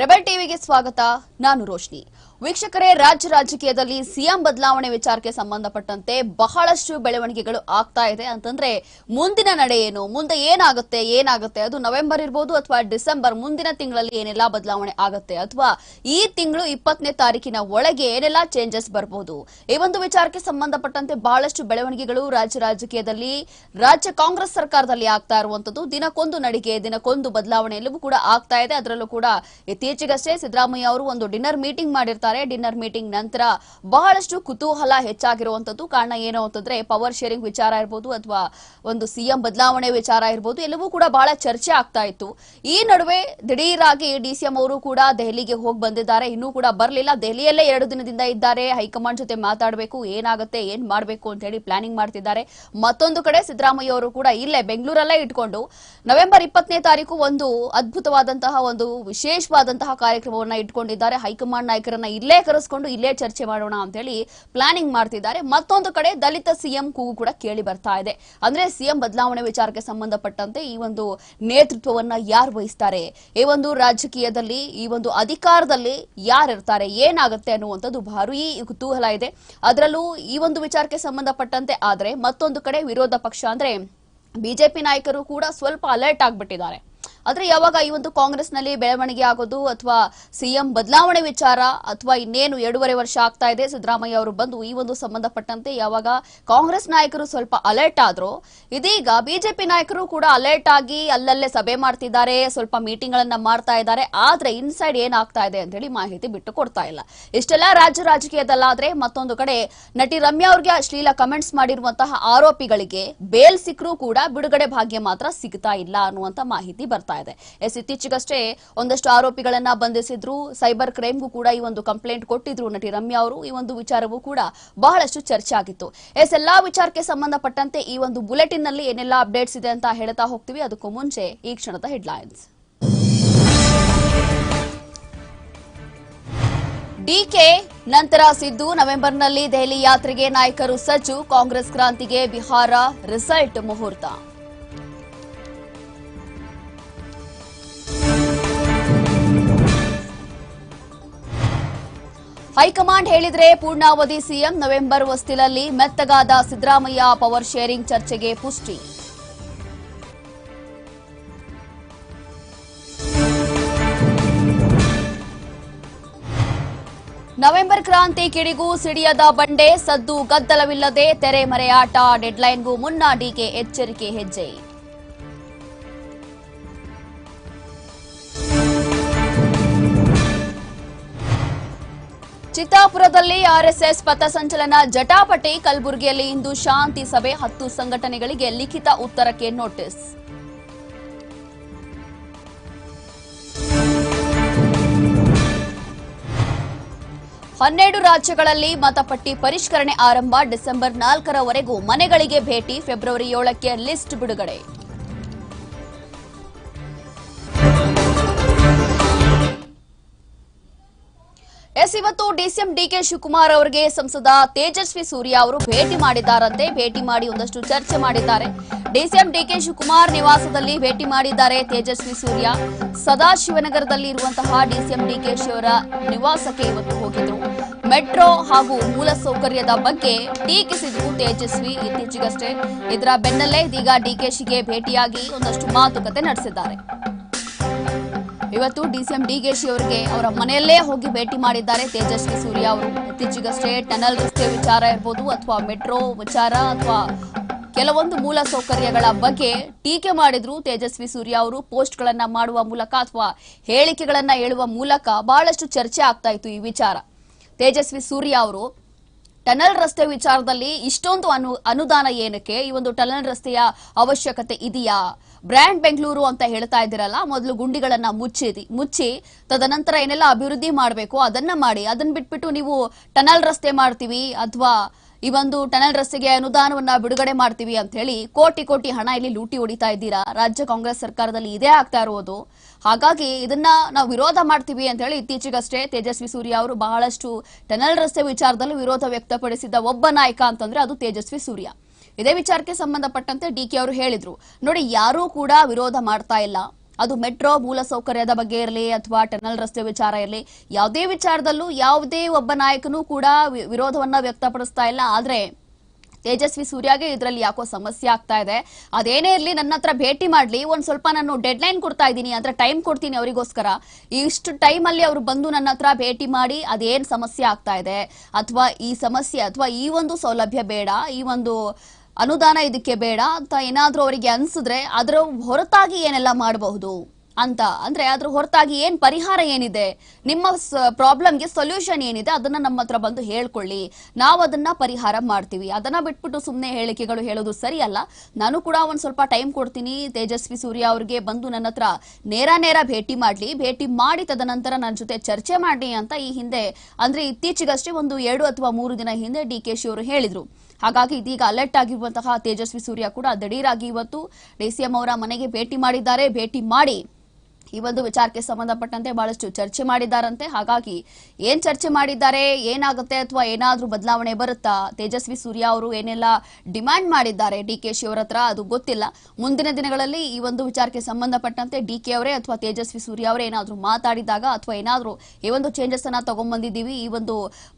Rebel ಟಿವಿಗೆ ಸ್ವಾಗತ ನಾನು ರೋಶ್ನಿ. ವೀಕ್ಷಕರೇ, ರಾಜ್ಯ ರಾಜಕೀಯದಲ್ಲಿ ಸಿಎಂ ಬದಲಾವಣೆ ವಿಚಾರಕ್ಕೆ ಸಂಬಂಧಪಟ್ಟಂತೆ ಬಹಳಷ್ಟು ಬೆಳವಣಿಗೆಗಳು ಆಗ್ತಾ ಇದೆ. ಅಂತಂದ್ರೆ, ಮುಂದಿನ ನಡೆ ಏನು? ಮುಂದೆ ಏನಾಗುತ್ತೆ? ಏನಾಗುತ್ತೆ? ಅದು ನವೆಂಬರ್ ಇರ್ಬೋದು ಅಥವಾ ಡಿಸೆಂಬರ್ ಮುಂದಿನ ತಿಂಗಳಲ್ಲಿ ಏನೆಲ್ಲ ಬದಲಾವಣೆ ಆಗುತ್ತೆ? ಅಥವಾ ಈ ತಿಂಗಳು ಇಪ್ಪತ್ತನೇ ತಾರೀಕಿನ ಒಳಗೆ ಏನೆಲ್ಲ ಚೇಂಜಸ್ ಬರಬಹುದು ಈ ಒಂದು ವಿಚಾರಕ್ಕೆ ಸಂಬಂಧಪಟ್ಟಂತೆ ಬಹಳಷ್ಟು ಬೆಳವಣಿಗೆಗಳು ರಾಜ್ಯ ರಾಜಕೀಯದಲ್ಲಿ, ರಾಜ್ಯ ಕಾಂಗ್ರೆಸ್ ಸರ್ಕಾರದಲ್ಲಿ ಆಗ್ತಾ ಇರುವಂತದ್ದು ದಿನಕ್ಕೊಂದು ನಡಿಗೆ, ದಿನಕ್ಕೊಂದು ಬದಲಾವಣೆ ಎಲ್ಲವೂ ಕೂಡ ಆಗ್ತಾ ಇದೆ. ಅದರಲ್ಲೂ ಕೂಡ ಇತ್ತೀಚೆಗಷ್ಟೇ ಸಿದ್ದರಾಮಯ್ಯ ಅವರು ಒಂದು ಡಿನ್ನರ್ ಮೀಟಿಂಗ್ ಮಾಡಿರ್ತಾರೆ. ಡಿನ್ನರ್ ಮೀಟಿಂಗ್ ನಂತರ ಬಹಳಷ್ಟು ಕುತೂಹಲ ಹೆಚ್ಚಾಗಿರುವಂತದ್ದು. ಕಾರಣ ಏನು ಅಂತಂದ್ರೆ ಪವರ್ ಶೇರಿಂಗ್ ವಿಚಾರ ಇರ್ಬೋದು ಅಥವಾ ಒಂದು ಸಿಎಂ ಬದಲಾವಣೆ ವಿಚಾರ ಇರ್ಬೋದು. ಎಲ್ಲವೂ ಕೂಡ ಬಹಳ ಚರ್ಚೆ ಆಗ್ತಾ ಇತ್ತು. ಈ ನಡುವೆ ದಿಢೀರಾಗಿ ಡಿಸಿಎಂ ಅವರು ಕೂಡ ದೆಹಲಿಗೆ ಹೋಗಿ ಬಂದಿದ್ದಾರೆ. ಇನ್ನೂ ಕೂಡ ಬರಲಿಲ್ಲ. ದೆಹಲಿಯಲ್ಲೇ ಎರಡು ದಿನದಿಂದ ಇದ್ದಾರೆ. ಹೈಕಮಾಂಡ್ ಜೊತೆ ಮಾತಾಡಬೇಕು. ಏನಾಗುತ್ತೆ, ಏನ್ ಮಾಡಬೇಕು ಅಂತ ಹೇಳಿ ಪ್ಲಾನಿಂಗ್ ಮಾಡ್ತಿದ್ದಾರೆ. ಮತ್ತೊಂದು ಕಡೆ ಸಿದ್ದರಾಮಯ್ಯ ಅವರು ಕೂಡ ಇಲ್ಲೇ ಬೆಂಗಳೂರಲ್ಲೇ ಇಟ್ಕೊಂಡು ನವೆಂಬರ್ ಇಪ್ಪತ್ತನೇ ತಾರೀಕು ಒಂದು ಅದ್ಭುತವಾದಂತಹ, ಒಂದು ವಿಶೇಷವಾದಂತಹ ಕಾರ್ಯಕ್ರಮವನ್ನ ಇಟ್ಕೊಂಡಿದ್ದಾರೆ. ಹೈಕಮಾಂಡ್ ನಾಯಕರನ್ನ ಇಲ್ಲೇ ಕರೆಸ್ಕೊಂಡು ಇಲ್ಲೇ ಚರ್ಚೆ ಮಾಡೋಣ ಅಂತ ಹೇಳಿ ಪ್ಲಾನಿಂಗ್ ಮಾಡ್ತಿದ್ದಾರೆ. ಮತ್ತೊಂದು ಕಡೆ ದಲಿತ ಸಿಎಂ ಕೂಗು ಕೂಡ ಕೇಳಿ ಬರ್ತಾ ಇದೆ. ಅಂದ್ರೆ ಸಿಎಂ ಬದಲಾವಣೆ ವಿಚಾರಕ್ಕೆ ಸಂಬಂಧಪಟ್ಟಂತೆ ಈ ಒಂದು ನೇತೃತ್ವವನ್ನ ಯಾರು ವಹಿಸ್ತಾರೆ? ಈ ಒಂದು ರಾಜಕೀಯದಲ್ಲಿ, ಈ ಒಂದು ಅಧಿಕಾರದಲ್ಲಿ ಯಾರಿರ್ತಾರೆ ಏನಾಗುತ್ತೆ ಅನ್ನುವಂಥದ್ದು ಭಾರೀ ಕುತೂಹಲ ಇದೆ. ಅದರಲ್ಲೂ ಈ ಒಂದು ವಿಚಾರಕ್ಕೆ ಸಂಬಂಧಪಟ್ಟಂತೆ ಆದ್ರೆ ಮತ್ತೊಂದು ಕಡೆ ವಿರೋಧ ಪಕ್ಷ ಅಂದ್ರೆ ಬಿಜೆಪಿ ನಾಯಕರು ಕೂಡ ಸ್ವಲ್ಪ ಅಲರ್ಟ್ ಆಗ್ಬಿಟ್ಟಿದ್ದಾರೆ. ಆದ್ರೆ ಯಾವಾಗ ಈ ಒಂದು ಕಾಂಗ್ರೆಸ್ನಲ್ಲಿ ಬೆಳವಣಿಗೆ ಆಗೋದು ಅಥವಾ ಸಿಎಂ ಬದಲಾವಣೆ ವಿಚಾರ ಅಥವಾ ಇನ್ನೇನು ಎರಡೂವರೆ ವರ್ಷ ಆಗ್ತಾ ಇದೆ, ಸಿದ್ದರಾಮಯ್ಯ ಅವರು ಬಂದು ಈ ಒಂದು ಸಂಬಂಧಪಟ್ಟಂತೆ ಯಾವಾಗ ಕಾಂಗ್ರೆಸ್ ನಾಯಕರು ಸ್ವಲ್ಪ ಅಲರ್ಟ್ ಆದ್ರು, ಇದೀಗ ಬಿಜೆಪಿ ನಾಯಕರು ಕೂಡ ಅಲರ್ಟ್ ಆಗಿ ಅಲ್ಲಲ್ಲೇ ಸಭೆ ಮಾಡ್ತಿದ್ದಾರೆ, ಸ್ವಲ್ಪ ಮೀಟಿಂಗ್ ಗಳನ್ನ ಮಾಡ್ತಾ ಇದ್ದಾರೆ, ಆದ್ರೆ ಇನ್ಸೈಡ್ ಏನಾಗ್ತಾ ಇದೆ ಅಂತ ಹೇಳಿ ಮಾಹಿತಿ ಬಿಟ್ಟು ಕೊಡ್ತಾ ಇಲ್ಲ. ಇಷ್ಟೆಲ್ಲ ರಾಜ್ಯ ರಾಜಕೀಯದಲ್ಲಾದ್ರೆ ಮತ್ತೊಂದು ಕಡೆ ನಟಿ ರಮ್ಯಾ ಅವ್ರಿಗೆ ಅಶ್ಲೀಲ ಕಮೆಂಟ್ಸ್ ಮಾಡಿರುವಂತಹ ಆರೋಪಿಗಳಿಗೆ ಬೇಲ್ ಸಿಕ್ಕರೂ ಕೂಡ ಬಿಡುಗಡೆ ಭಾಗ್ಯ ಮಾತ್ರ ಸಿಗ್ತಾ ಇಲ್ಲ ಅನ್ನುವಂತ ಮಾಹಿತಿ ಬರ್ತಾ ಇದೆ. ಎಸ್ ಇತ್ತೀಚೆಗಷ್ಟೇ ಒಂದಷ್ಟು ಆರೋಪಿಗಳನ್ನ ಬಂಧಿಸಿದ್ರು. ಸೈಬರ್ ಕ್ರೈಮ್ಗೂ ಕೂಡ ಈ ಒಂದು ಕಂಪ್ಲೇಂಟ್ ಕೊಟ್ಟಿದ್ರು ನಟಿ ರಮ್ಯಾ ಅವರು. ಈ ಒಂದು ವಿಚಾರವೂ ಕೂಡ ಬಹಳಷ್ಟು ಚರ್ಚೆ ಆಗಿತ್ತು. ಎಸ್, ಎಲ್ಲಾ ವಿಚಾರಕ್ಕೆ ಸಂಬಂಧಪಟ್ಟಂತೆ ಈ ಒಂದು ಬುಲೆಟಿನ್ನಲ್ಲಿ ಏನೆಲ್ಲ ಅಪ್ಡೇಟ್ಸ್ ಇದೆ ಅಂತ ಹೇಳ್ತಾ ಹೋಗ್ತೀವಿ. ಅದಕ್ಕೂ ಮುಂಚೆ ಈ ಕ್ಷಣದ ಹೆಡ್ಲೈನ್ಸ್. ಡಿಕೆ ನಂತರ ಸಿದ್ದು. ನವೆಂಬರ್ನಲ್ಲಿ ದೆಹಲಿ ಯಾತ್ರೆಗೆ ನಾಯಕರು ಸಜ್ಜು. ಕಾಂಗ್ರೆಸ್ ಕ್ರಾಂತಿಗೆ ಬಿಹಾರ ರಿಸಲ್ಟ್ ಮುಹೂರ್ತ. ಹೈಕಮಾಂಡ್ ಹೇಳಿದ್ರೆ ಪೂರ್ಣಾವಧಿ ಸಿಎಂ ನವೆಂಬರ್ ಹೊಸ್ತಿಲಲ್ಲಿ ಮೆತ್ತಗಾದ ಸಿದ್ದರಾಮಯ್ಯ ಪವರ್ ಶೇರಿಂಗ್ ಚರ್ಚೆಗೆ ಪುಷ್ಟಿ. ನವೆಂಬರ್ ಕ್ರಾಂತಿ ಕಿಡಿಗೂ ಸಿಡಿಯದ ಬಂಡೆ, ಸದ್ದು ಗದ್ದಲವಿಲ್ಲದೆ ತೆರೆ ಮರೆಯಾಟ, ಡೆಡ್ಲೈನ್ಗೂ ಮುನ್ನ ಡಿಕೆ ಎಚ್ಚರಿಕೆ ಹೆಜ್ಜೆ. ಚಿತ್ತಾಪುರದಲ್ಲಿ ಆರ್ಎಸ್ಎಸ್ ಪಥಸಂಚಲನ ಜಟಾಪಟಿ ಕಲಬುರಗಿಯಲ್ಲಿ ಇಂದು ಶಾಂತಿ ಸಭೆ. ಹತ್ತು ಸಂಘಟನೆಗಳಿಗೆ ಲಿಖಿತ ಉತ್ತರಕ್ಕೆ ನೋಟಿಸ್. ಹನ್ನೆರಡು ರಾಜ್ಯಗಳಲ್ಲಿ ಮತಪಟ್ಟಿ ಪರಿಷ್ಕರಣೆ ಆರಂಭ ಡಿಸೆಂಬರ್ ನಾಲ್ಕರವರೆಗೂ. ಮನೆಗಳಿಗೆ ಭೇಟಿ, ಫೆಬ್ರವರಿ ಏಳಕ್ಕೆ ಲಿಸ್ಟ್ ಬಿಡುಗಡೆ. ಎಸ್, ಇವತ್ತು ಡಿಸಿಎಂ ಡಿಕೆ ಶಿವಕುಮಾರ್ ಅವರಿಗೆ ಸಂಸದ ತೇಜಸ್ವಿ ಸೂರ್ಯ ಅವರು ಭೇಟಿ ಮಾಡಿದ್ದಾರಂತೆ. ಭೇಟಿ ಮಾಡಿ ಒಂದಷ್ಟು ಚರ್ಚೆ ಮಾಡಿದ್ದಾರೆ. ಡಿಸಿಎಂ ಡಿಕೆ ಶಿವಕುಮಾರ್ ನಿವಾಸದಲ್ಲಿ ಭೇಟಿ ಮಾಡಿದ್ದಾರೆ ತೇಜಸ್ವಿ ಸೂರ್ಯ. ಸದಾಶಿವನಗರದಲ್ಲಿ ಇರುವಂತಹ ಡಿಸಿಎಂ ಡಿಕೆ ಅವರ ನಿವಾಸಕ್ಕೆ ಇವತ್ತು ಹೋಗಿದ್ರು. ಮೆಟ್ರೋ ಹಾಗೂ ಮೂಲಸೌಕರ್ಯದ ಬಗ್ಗೆ ಟೀಕಿಸಿದ್ರು ತೇಜಸ್ವಿ ಇತ್ತೀಚೆಗಷ್ಟೇ. ಇದರ ಬೆನ್ನಲ್ಲೇ ಇದೀಗ ಡಿಕೆಶಿಗೆ ಭೇಟಿಯಾಗಿ ಒಂದಷ್ಟು ಮಾತುಕತೆ ನಡೆಸಿದ್ದಾರೆ. ಇವತ್ತು ಡಿಸಿಎಂ ಡಿಗೇಶಿ ಅವರಿಗೆ ಅವರ ಮನೆಯಲ್ಲೇ ಹೋಗಿ ಭೇಟಿ ಮಾಡಿದ್ದಾರೆ. ತೇಜಸ್ವಿ ಸೂರ್ಯ ಅವರು. ಇತ್ತೀಚೆಗಷ್ಟೇ ಟನಲ್ ರಸ್ತೆ ವಿಚಾರ ಇರ್ಬೋದು ಅಥವಾ ಮೆಟ್ರೋ ವಿಚಾರ ಅಥವಾ ಕೆಲವೊಂದು ಮೂಲ ಸೌಕರ್ಯಗಳ ಬಗ್ಗೆ ಟೀಕೆ ಮಾಡಿದ್ರು ತೇಜಸ್ವಿ ಸೂರ್ಯ ಅವರು. ಪೋಸ್ಟ್ಗಳನ್ನ ಮಾಡುವ ಮೂಲಕ ಅಥವಾ ಹೇಳಿಕೆಗಳನ್ನ ಹೇಳುವ ಮೂಲಕ ಬಹಳಷ್ಟು ಚರ್ಚೆ ಆಗ್ತಾ ಇತ್ತು ಈ ವಿಚಾರ. ತೇಜಸ್ವಿ ಸೂರ್ಯ ಅವರು, ಟನಲ್ ರಸ್ತೆ ವಿಚಾರದಲ್ಲಿ ಇಷ್ಟೊಂದು ಅನು, ಅನುದಾನ ಏನಕ್ಕೆ? ಈ ಒಂದು ಟನಲ್ ರಸ್ತೆಯ ಅವಶ್ಯಕತೆ ಇದೆಯಾ? ಬ್ರ್ಯಾಂಡ್ ಬೆಂಗಳೂರು ಅಂತ ಹೇಳ್ತಾ ಇದ್ದೀರಲ್ಲ, ಮೊದಲು ಗುಂಡಿಗಳನ್ನ ಮುಚ್ಚಿ ಮುಚ್ಚಿ, ತದನಂತರ ಏನೆಲ್ಲ ಅಭಿವೃದ್ಧಿ ಮಾಡಬೇಕು, ಅದನ್ನ ಮಾಡಿ. ಅದನ್ನ ಬಿಟ್ಬಿಟ್ಟು ನೀವು ಟನಲ್ ರಸ್ತೆ ಮಾಡ್ತೀವಿ, ಅಥವಾ ಈ ಒಂದು ಟನಲ್ ರಸ್ತೆಗೆ ಅನುದಾನವನ್ನ ಬಿಡುಗಡೆ ಮಾಡ್ತೀವಿ ಅಂತ ಹೇಳಿ ಕೋಟಿ ಕೋಟಿ ಹಣ ಇಲ್ಲಿ ಲೂಟಿ ಹೊಡಿತಾ ಇದ್ದೀರಾ? ರಾಜ್ಯ ಕಾಂಗ್ರೆಸ್ ಸರ್ಕಾರದಲ್ಲಿ ಇದೇ ಆಗ್ತಾ ಇರೋದು. ಹಾಗಾಗಿ ಇದನ್ನ ನಾವು ವಿರೋಧ ಮಾಡ್ತೀವಿ ಅಂತ ಹೇಳಿ ಇತ್ತೀಚೆಗಷ್ಟೇ ತೇಜಸ್ವಿ ಸೂರ್ಯ ಅವರು ಬಹಳಷ್ಟು ಟನಲ್ ರಸ್ತೆ ವಿಚಾರದಲ್ಲೂ ವಿರೋಧ ವ್ಯಕ್ತಪಡಿಸಿದ ಒಬ್ಬ ನಾಯಕ ಅಂತಂದ್ರೆ ಅದು ತೇಜಸ್ವಿ ಸೂರ್ಯ. ಇದೇ ವಿಚಾರಕ್ಕೆ ಸಂಬಂಧಪಟ್ಟಂತೆ ಡಿ ಕೆ ಅವರು ಹೇಳಿದ್ರು. ನೋಡಿ, ಯಾರೂ ಕೂಡ ವಿರೋಧ ಮಾಡ್ತಾ ಇಲ್ಲ. ಅದು ಮೆಟ್ರೋ ಮೂಲಸೌಕರ್ಯದ ಬಗ್ಗೆ ಇರಲಿ ಅಥವಾ ಟನಲ್ ರಸ್ತೆ ವಿಚಾರ ಇರಲಿ, ಯಾವುದೇ ವಿಚಾರದಲ್ಲೂ ಯಾವುದೇ ಒಬ್ಬ ನಾಯಕನೂ ಕೂಡ ವಿರೋಧವನ್ನ ವ್ಯಕ್ತಪಡಿಸ್ತಾ ಇಲ್ಲ. ಆದ್ರೆ ತೇಜಸ್ವಿ ಸೂರ್ಯಗೆ ಇದರಲ್ಲಿ ಯಾಕೋ ಸಮಸ್ಯೆ ಆಗ್ತಾ ಇದೆ. ಅದೇನೇ ಇರಲಿ, ನನ್ನ ಹತ್ರ ಭೇಟಿ ಮಾಡ್ಲಿ. ಒಂದು ಸ್ವಲ್ಪ ನಾನು ಡೆಡ್ ಲೈನ್ ಕೊಡ್ತಾ ಇದ್ದೀನಿ. ಅಂದ್ರೆ ಟೈಮ್ ಕೊಡ್ತೀನಿ ಅವರಿಗೋಸ್ಕರ. ಇಷ್ಟು ಟೈಮ್ ಅಲ್ಲಿ ಅವರು ಬಂದು ನನ್ನ ಹತ್ರ ಭೇಟಿ ಮಾಡಿ ಅದೇನು ಸಮಸ್ಯೆ ಆಗ್ತಾ ಇದೆ? ಅಥವಾ ಈ ಸಮಸ್ಯೆ ಅಥವಾ ಈ ಒಂದು ಸೌಲಭ್ಯ ಬೇಡ, ಈ ಒಂದು ಅನುದಾನ ಇದಕ್ಕೆ ಬೇಡ ಅಂತ ಏನಾದರೂ ಅವರಿಗೆ ಅನ್ಸಿದ್ರೆ ಅದರ ಹೊರತಾಗಿ ಏನೆಲ್ಲ ಮಾಡಬಹುದು? ಅಂತ. ಅಂದ್ರೆ ಅದ್ರ ಹೊರತಾಗಿ ಏನ್ ಪರಿಹಾರ ಏನಿದೆ? ನಿಮ್ಮ ಪ್ರಾಬ್ಲಮ್ಗೆ ಸೊಲ್ಯೂಷನ್ ಏನಿದೆ? ಅದನ್ನ ನಮ್ಮ ಹತ್ರ ಬಂದು ಹೇಳ್ಕೊಳ್ಳಿ. ನಾವು ಅದನ್ನ ಪರಿಹಾರ ಮಾಡ್ತೀವಿ. ಅದನ್ನ ಬಿಟ್ಬಿಟ್ಟು ಸುಮ್ಮನೆ ಹೇಳಿಕೆಗಳು ಹೇಳೋದು ಸರಿಯಲ್ಲ ನಾನು ಕೂಡ ಒಂದ್ ಸ್ವಲ್ಪ ಟೈಮ್ ಕೊಡ್ತೀನಿ. ತೇಜಸ್ವಿ ಸೂರ್ಯ ಅವ್ರಿಗೆ ಬಂದು ನನ್ನ ಹತ್ರ ನೇರ ನೇರ ಭೇಟಿ ಮಾಡ್ಲಿ. ಭೇಟಿ ಮಾಡಿ ತದನಂತರ ನನ್ನ ಜೊತೆ ಚರ್ಚೆ ಮಾಡಿ ಅಂತ ಈ ಹಿಂದೆ, ಅಂದ್ರೆ ಇತ್ತೀಚೆಗಷ್ಟೇ ಒಂದು ಎರಡು ಅಥವಾ ಮೂರು ದಿನ ಹಿಂದೆ ಡಿ ಕೆ ಶಿ ಅವರು ಹೇಳಿದ್ರು. ಹಾಗಾಗಿ ಇದೀಗ ಅಲರ್ಟ್ ಆಗಿರುವಂತಹ ತೇಜಸ್ವಿ ಸೂರ್ಯ ಕೂಡ ದಿಢೀರಾಗಿ ಇವತ್ತು ಡಿಸಿಎಂ ಅವರ ಮನೆಗೆ ಭೇಟಿ ಮಾಡಿದ್ದಾರೆ. ಭೇಟಿ ಮಾಡಿ. ಈ ಒಂದು ವಿಚಾರಕ್ಕೆ ಸಂಬಂಧಪಟ್ಟಂತೆ ಬಹಳಷ್ಟು ಚರ್ಚೆ ಮಾಡಿದ್ದಾರಂತೆ. ಹಾಗಾಗಿ ಏನ್ ಚರ್ಚೆ ಮಾಡಿದ್ದಾರೆ, ಏನಾಗುತ್ತೆ ಅಥವಾ ಏನಾದ್ರೂ ಬದಲಾವಣೆ ಬರುತ್ತಾ? ತೇಜಸ್ವಿ ಸೂರ್ಯ ಅವರು ಏನೆಲ್ಲ ಡಿಮ್ಯಾಂಡ್ ಮಾಡಿದ್ದಾರೆ ಡಿ ಕೆ ಅದು ಗೊತ್ತಿಲ್ಲ. ಮುಂದಿನ ದಿನಗಳಲ್ಲಿ ಈ ಒಂದು ವಿಚಾರಕ್ಕೆ ಸಂಬಂಧಪಟ್ಟಂತೆ ಡಿ ಅವರೇ ಅಥವಾ ತೇಜಸ್ವಿ ಸೂರ್ಯ ಅವರೇ ಏನಾದ್ರೂ ಮಾತಾಡಿದಾಗ ಅಥವಾ ಏನಾದ್ರೂ ಈ ಒಂದು ಚೇಂಜಸ್ ಅನ್ನ ತಗೊಂಡ್ಬಂದಿದ್ದೀವಿ ಈ ಒಂದು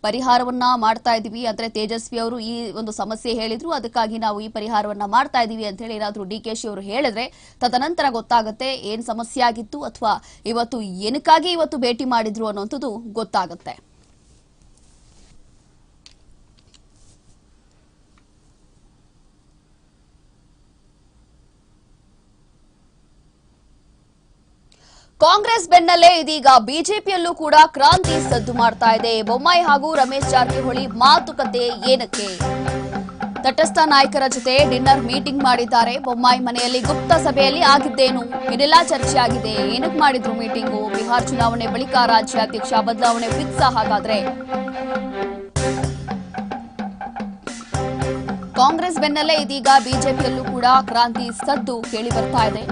ಪರಿಹಾರವನ್ನ ಮಾಡ್ತಾ ಇದೀವಿ ಅಂದ್ರೆ ತೇಜಸ್ವಿ ಅವರು ಈ ಒಂದು ಸಮಸ್ಯೆ ಹೇಳಿದ್ರು, ಅದಕ್ಕಾಗಿ ನಾವು ಈ ಪರಿಹಾರವನ್ನ ಮಾಡ್ತಾ ಇದೀವಿ ಅಂತ ಹೇಳಿ ಏನಾದ್ರೂ ಡಿ ಅವರು ಹೇಳಿದ್ರೆ ತದನಂತರ ಗೊತ್ತಾಗುತ್ತೆ ಏನ್ ಸಮಸ್ಯೆ ಆಗಿತ್ತು ಅಥವಾ ಇವತ್ತು ಏನಕ್ಕಾಗಿ ಇವತ್ತು ಭೇಟಿ ಮಾಡಿದ್ರು ಅನ್ನುವಂಥದ್ದು ಗೊತ್ತಾಗುತ್ತೆ. ಕಾಂಗ್ರೆಸ್ ಬೆನ್ನಲ್ಲೇ ಇದೀಗ ಬಿಜೆಪಿಯಲ್ಲೂ ಕೂಡ ಕ್ರಾಂತಿ ಸದ್ದು ಮಾಡ್ತಾ ಇದೆ. ಬೊಮ್ಮಾಯಿ ಹಾಗೂ ರಮೇಶ್ ಜಾರಕಿಹೊಳಿ ಮಾತುಕತೆ ಏನಕ್ಕೆ? ತಟಸ್ಥ ನಾಯಕರ ಜೊತೆ ಡಿನ್ನರ್ ಮೀಟಿಂಗ್ ಮಾಡಿದ್ದಾರೆ. ಬೊಮ್ಮಾಯಿ ಮನೆಯಲ್ಲಿ ಗುಪ್ತ ಸಭೆಯಲ್ಲಿ ಆಗಿದ್ದೇನು? ಇದೆಲ್ಲ ಚರ್ಚೆಯಾಗಿದೆ. ಏನಕ್ಕೆ ಮಾಡಿದ್ರು ಮೀಟಿಂಗು? ಬಿಹಾರ್ ಚುನಾವಣೆ ಬಳಿಕ ರಾಜ್ಯಾಧ್ಯಕ್ಷ ಬದಲಾವಣೆ ಫಿಕ್ಸ್ ಹಾಗಾದ್ರೆ. ಕಾಂಗ್ರೆಸ್ ಬೆನ್ನಲ್ಲೇ ಇದೀಗ ಬಿಜೆಪಿಯಲ್ಲೂ ಕೂಡ ಕ್ರಾಂತಿ ಸದ್ದು ಕೇಳಿ ಬರ್ತಾ ಇದೆ.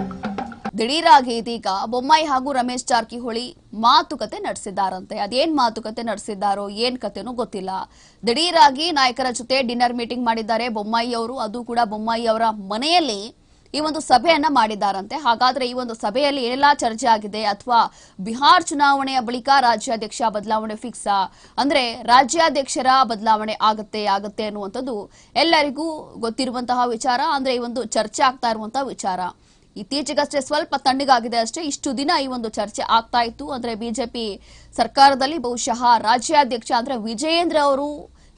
ದಿಢೀರಾಗಿ ಇದೀಗ ಬೊಮ್ಮಾಯಿ ಹಾಗೂ ರಮೇಶ್ ಜಾರಕಿಹೊಳಿ ಮಾತುಕತೆ ನಡೆಸಿದ್ದಾರಂತೆ. ಅದೇನ್ ಮಾತುಕತೆ ನಡೆಸಿದ್ದಾರೋ, ಏನ್ ಕತೆನೂ ಗೊತ್ತಿಲ್ಲ. ದಿಢೀರಾಗಿ ನಾಯಕರ ಜೊತೆ ಡಿನ್ನರ್ ಮೀಟಿಂಗ್ ಮಾಡಿದ್ದಾರೆ ಬೊಮ್ಮಾಯಿ ಅವರು. ಅದು ಕೂಡ ಬೊಮ್ಮಾಯಿ ಅವರ ಮನೆಯಲ್ಲಿ ಈ ಒಂದು ಸಭೆಯನ್ನ ಮಾಡಿದ್ದಾರಂತೆ. ಹಾಗಾದ್ರೆ ಈ ಒಂದು ಸಭೆಯಲ್ಲಿ ಏನೆಲ್ಲಾ ಚರ್ಚೆ ಆಗಿದೆ ಅಥವಾ ಬಿಹಾರ್ ಚುನಾವಣೆಯ ಬಳಿಕ ರಾಜ್ಯಾಧ್ಯಕ್ಷ ಬದಲಾವಣೆ ಫಿಕ್ಸ್ ಅಂದ್ರೆ ರಾಜ್ಯಾಧ್ಯಕ್ಷರ ಬದಲಾವಣೆ ಆಗತ್ತೆ ಆಗತ್ತೆ ಅನ್ನುವಂಥದ್ದು ಎಲ್ಲರಿಗೂ ಗೊತ್ತಿರುವಂತಹ ವಿಚಾರ. ಅಂದ್ರೆ ಈ ಒಂದು ಚರ್ಚೆ ಆಗ್ತಾ ಇರುವಂತಹ ವಿಚಾರ. ಇತ್ತೀಚೆಗಷ್ಟೇ ಸ್ವಲ್ಪ ತಣ್ಣಗಾಗಿದೆ ಅಷ್ಟೇ. ಇಷ್ಟು ದಿನ ಈ ಒಂದು ಚರ್ಚೆ ಆಗ್ತಾ ಇತ್ತು. ಅಂದ್ರೆ ಬಿಜೆಪಿ ಸರ್ಕಾರದಲ್ಲಿ ಬಹುಶಃ ರಾಜ್ಯಾಧ್ಯಕ್ಷ ಅಂದ್ರೆ ವಿಜಯೇಂದ್ರ ಅವರು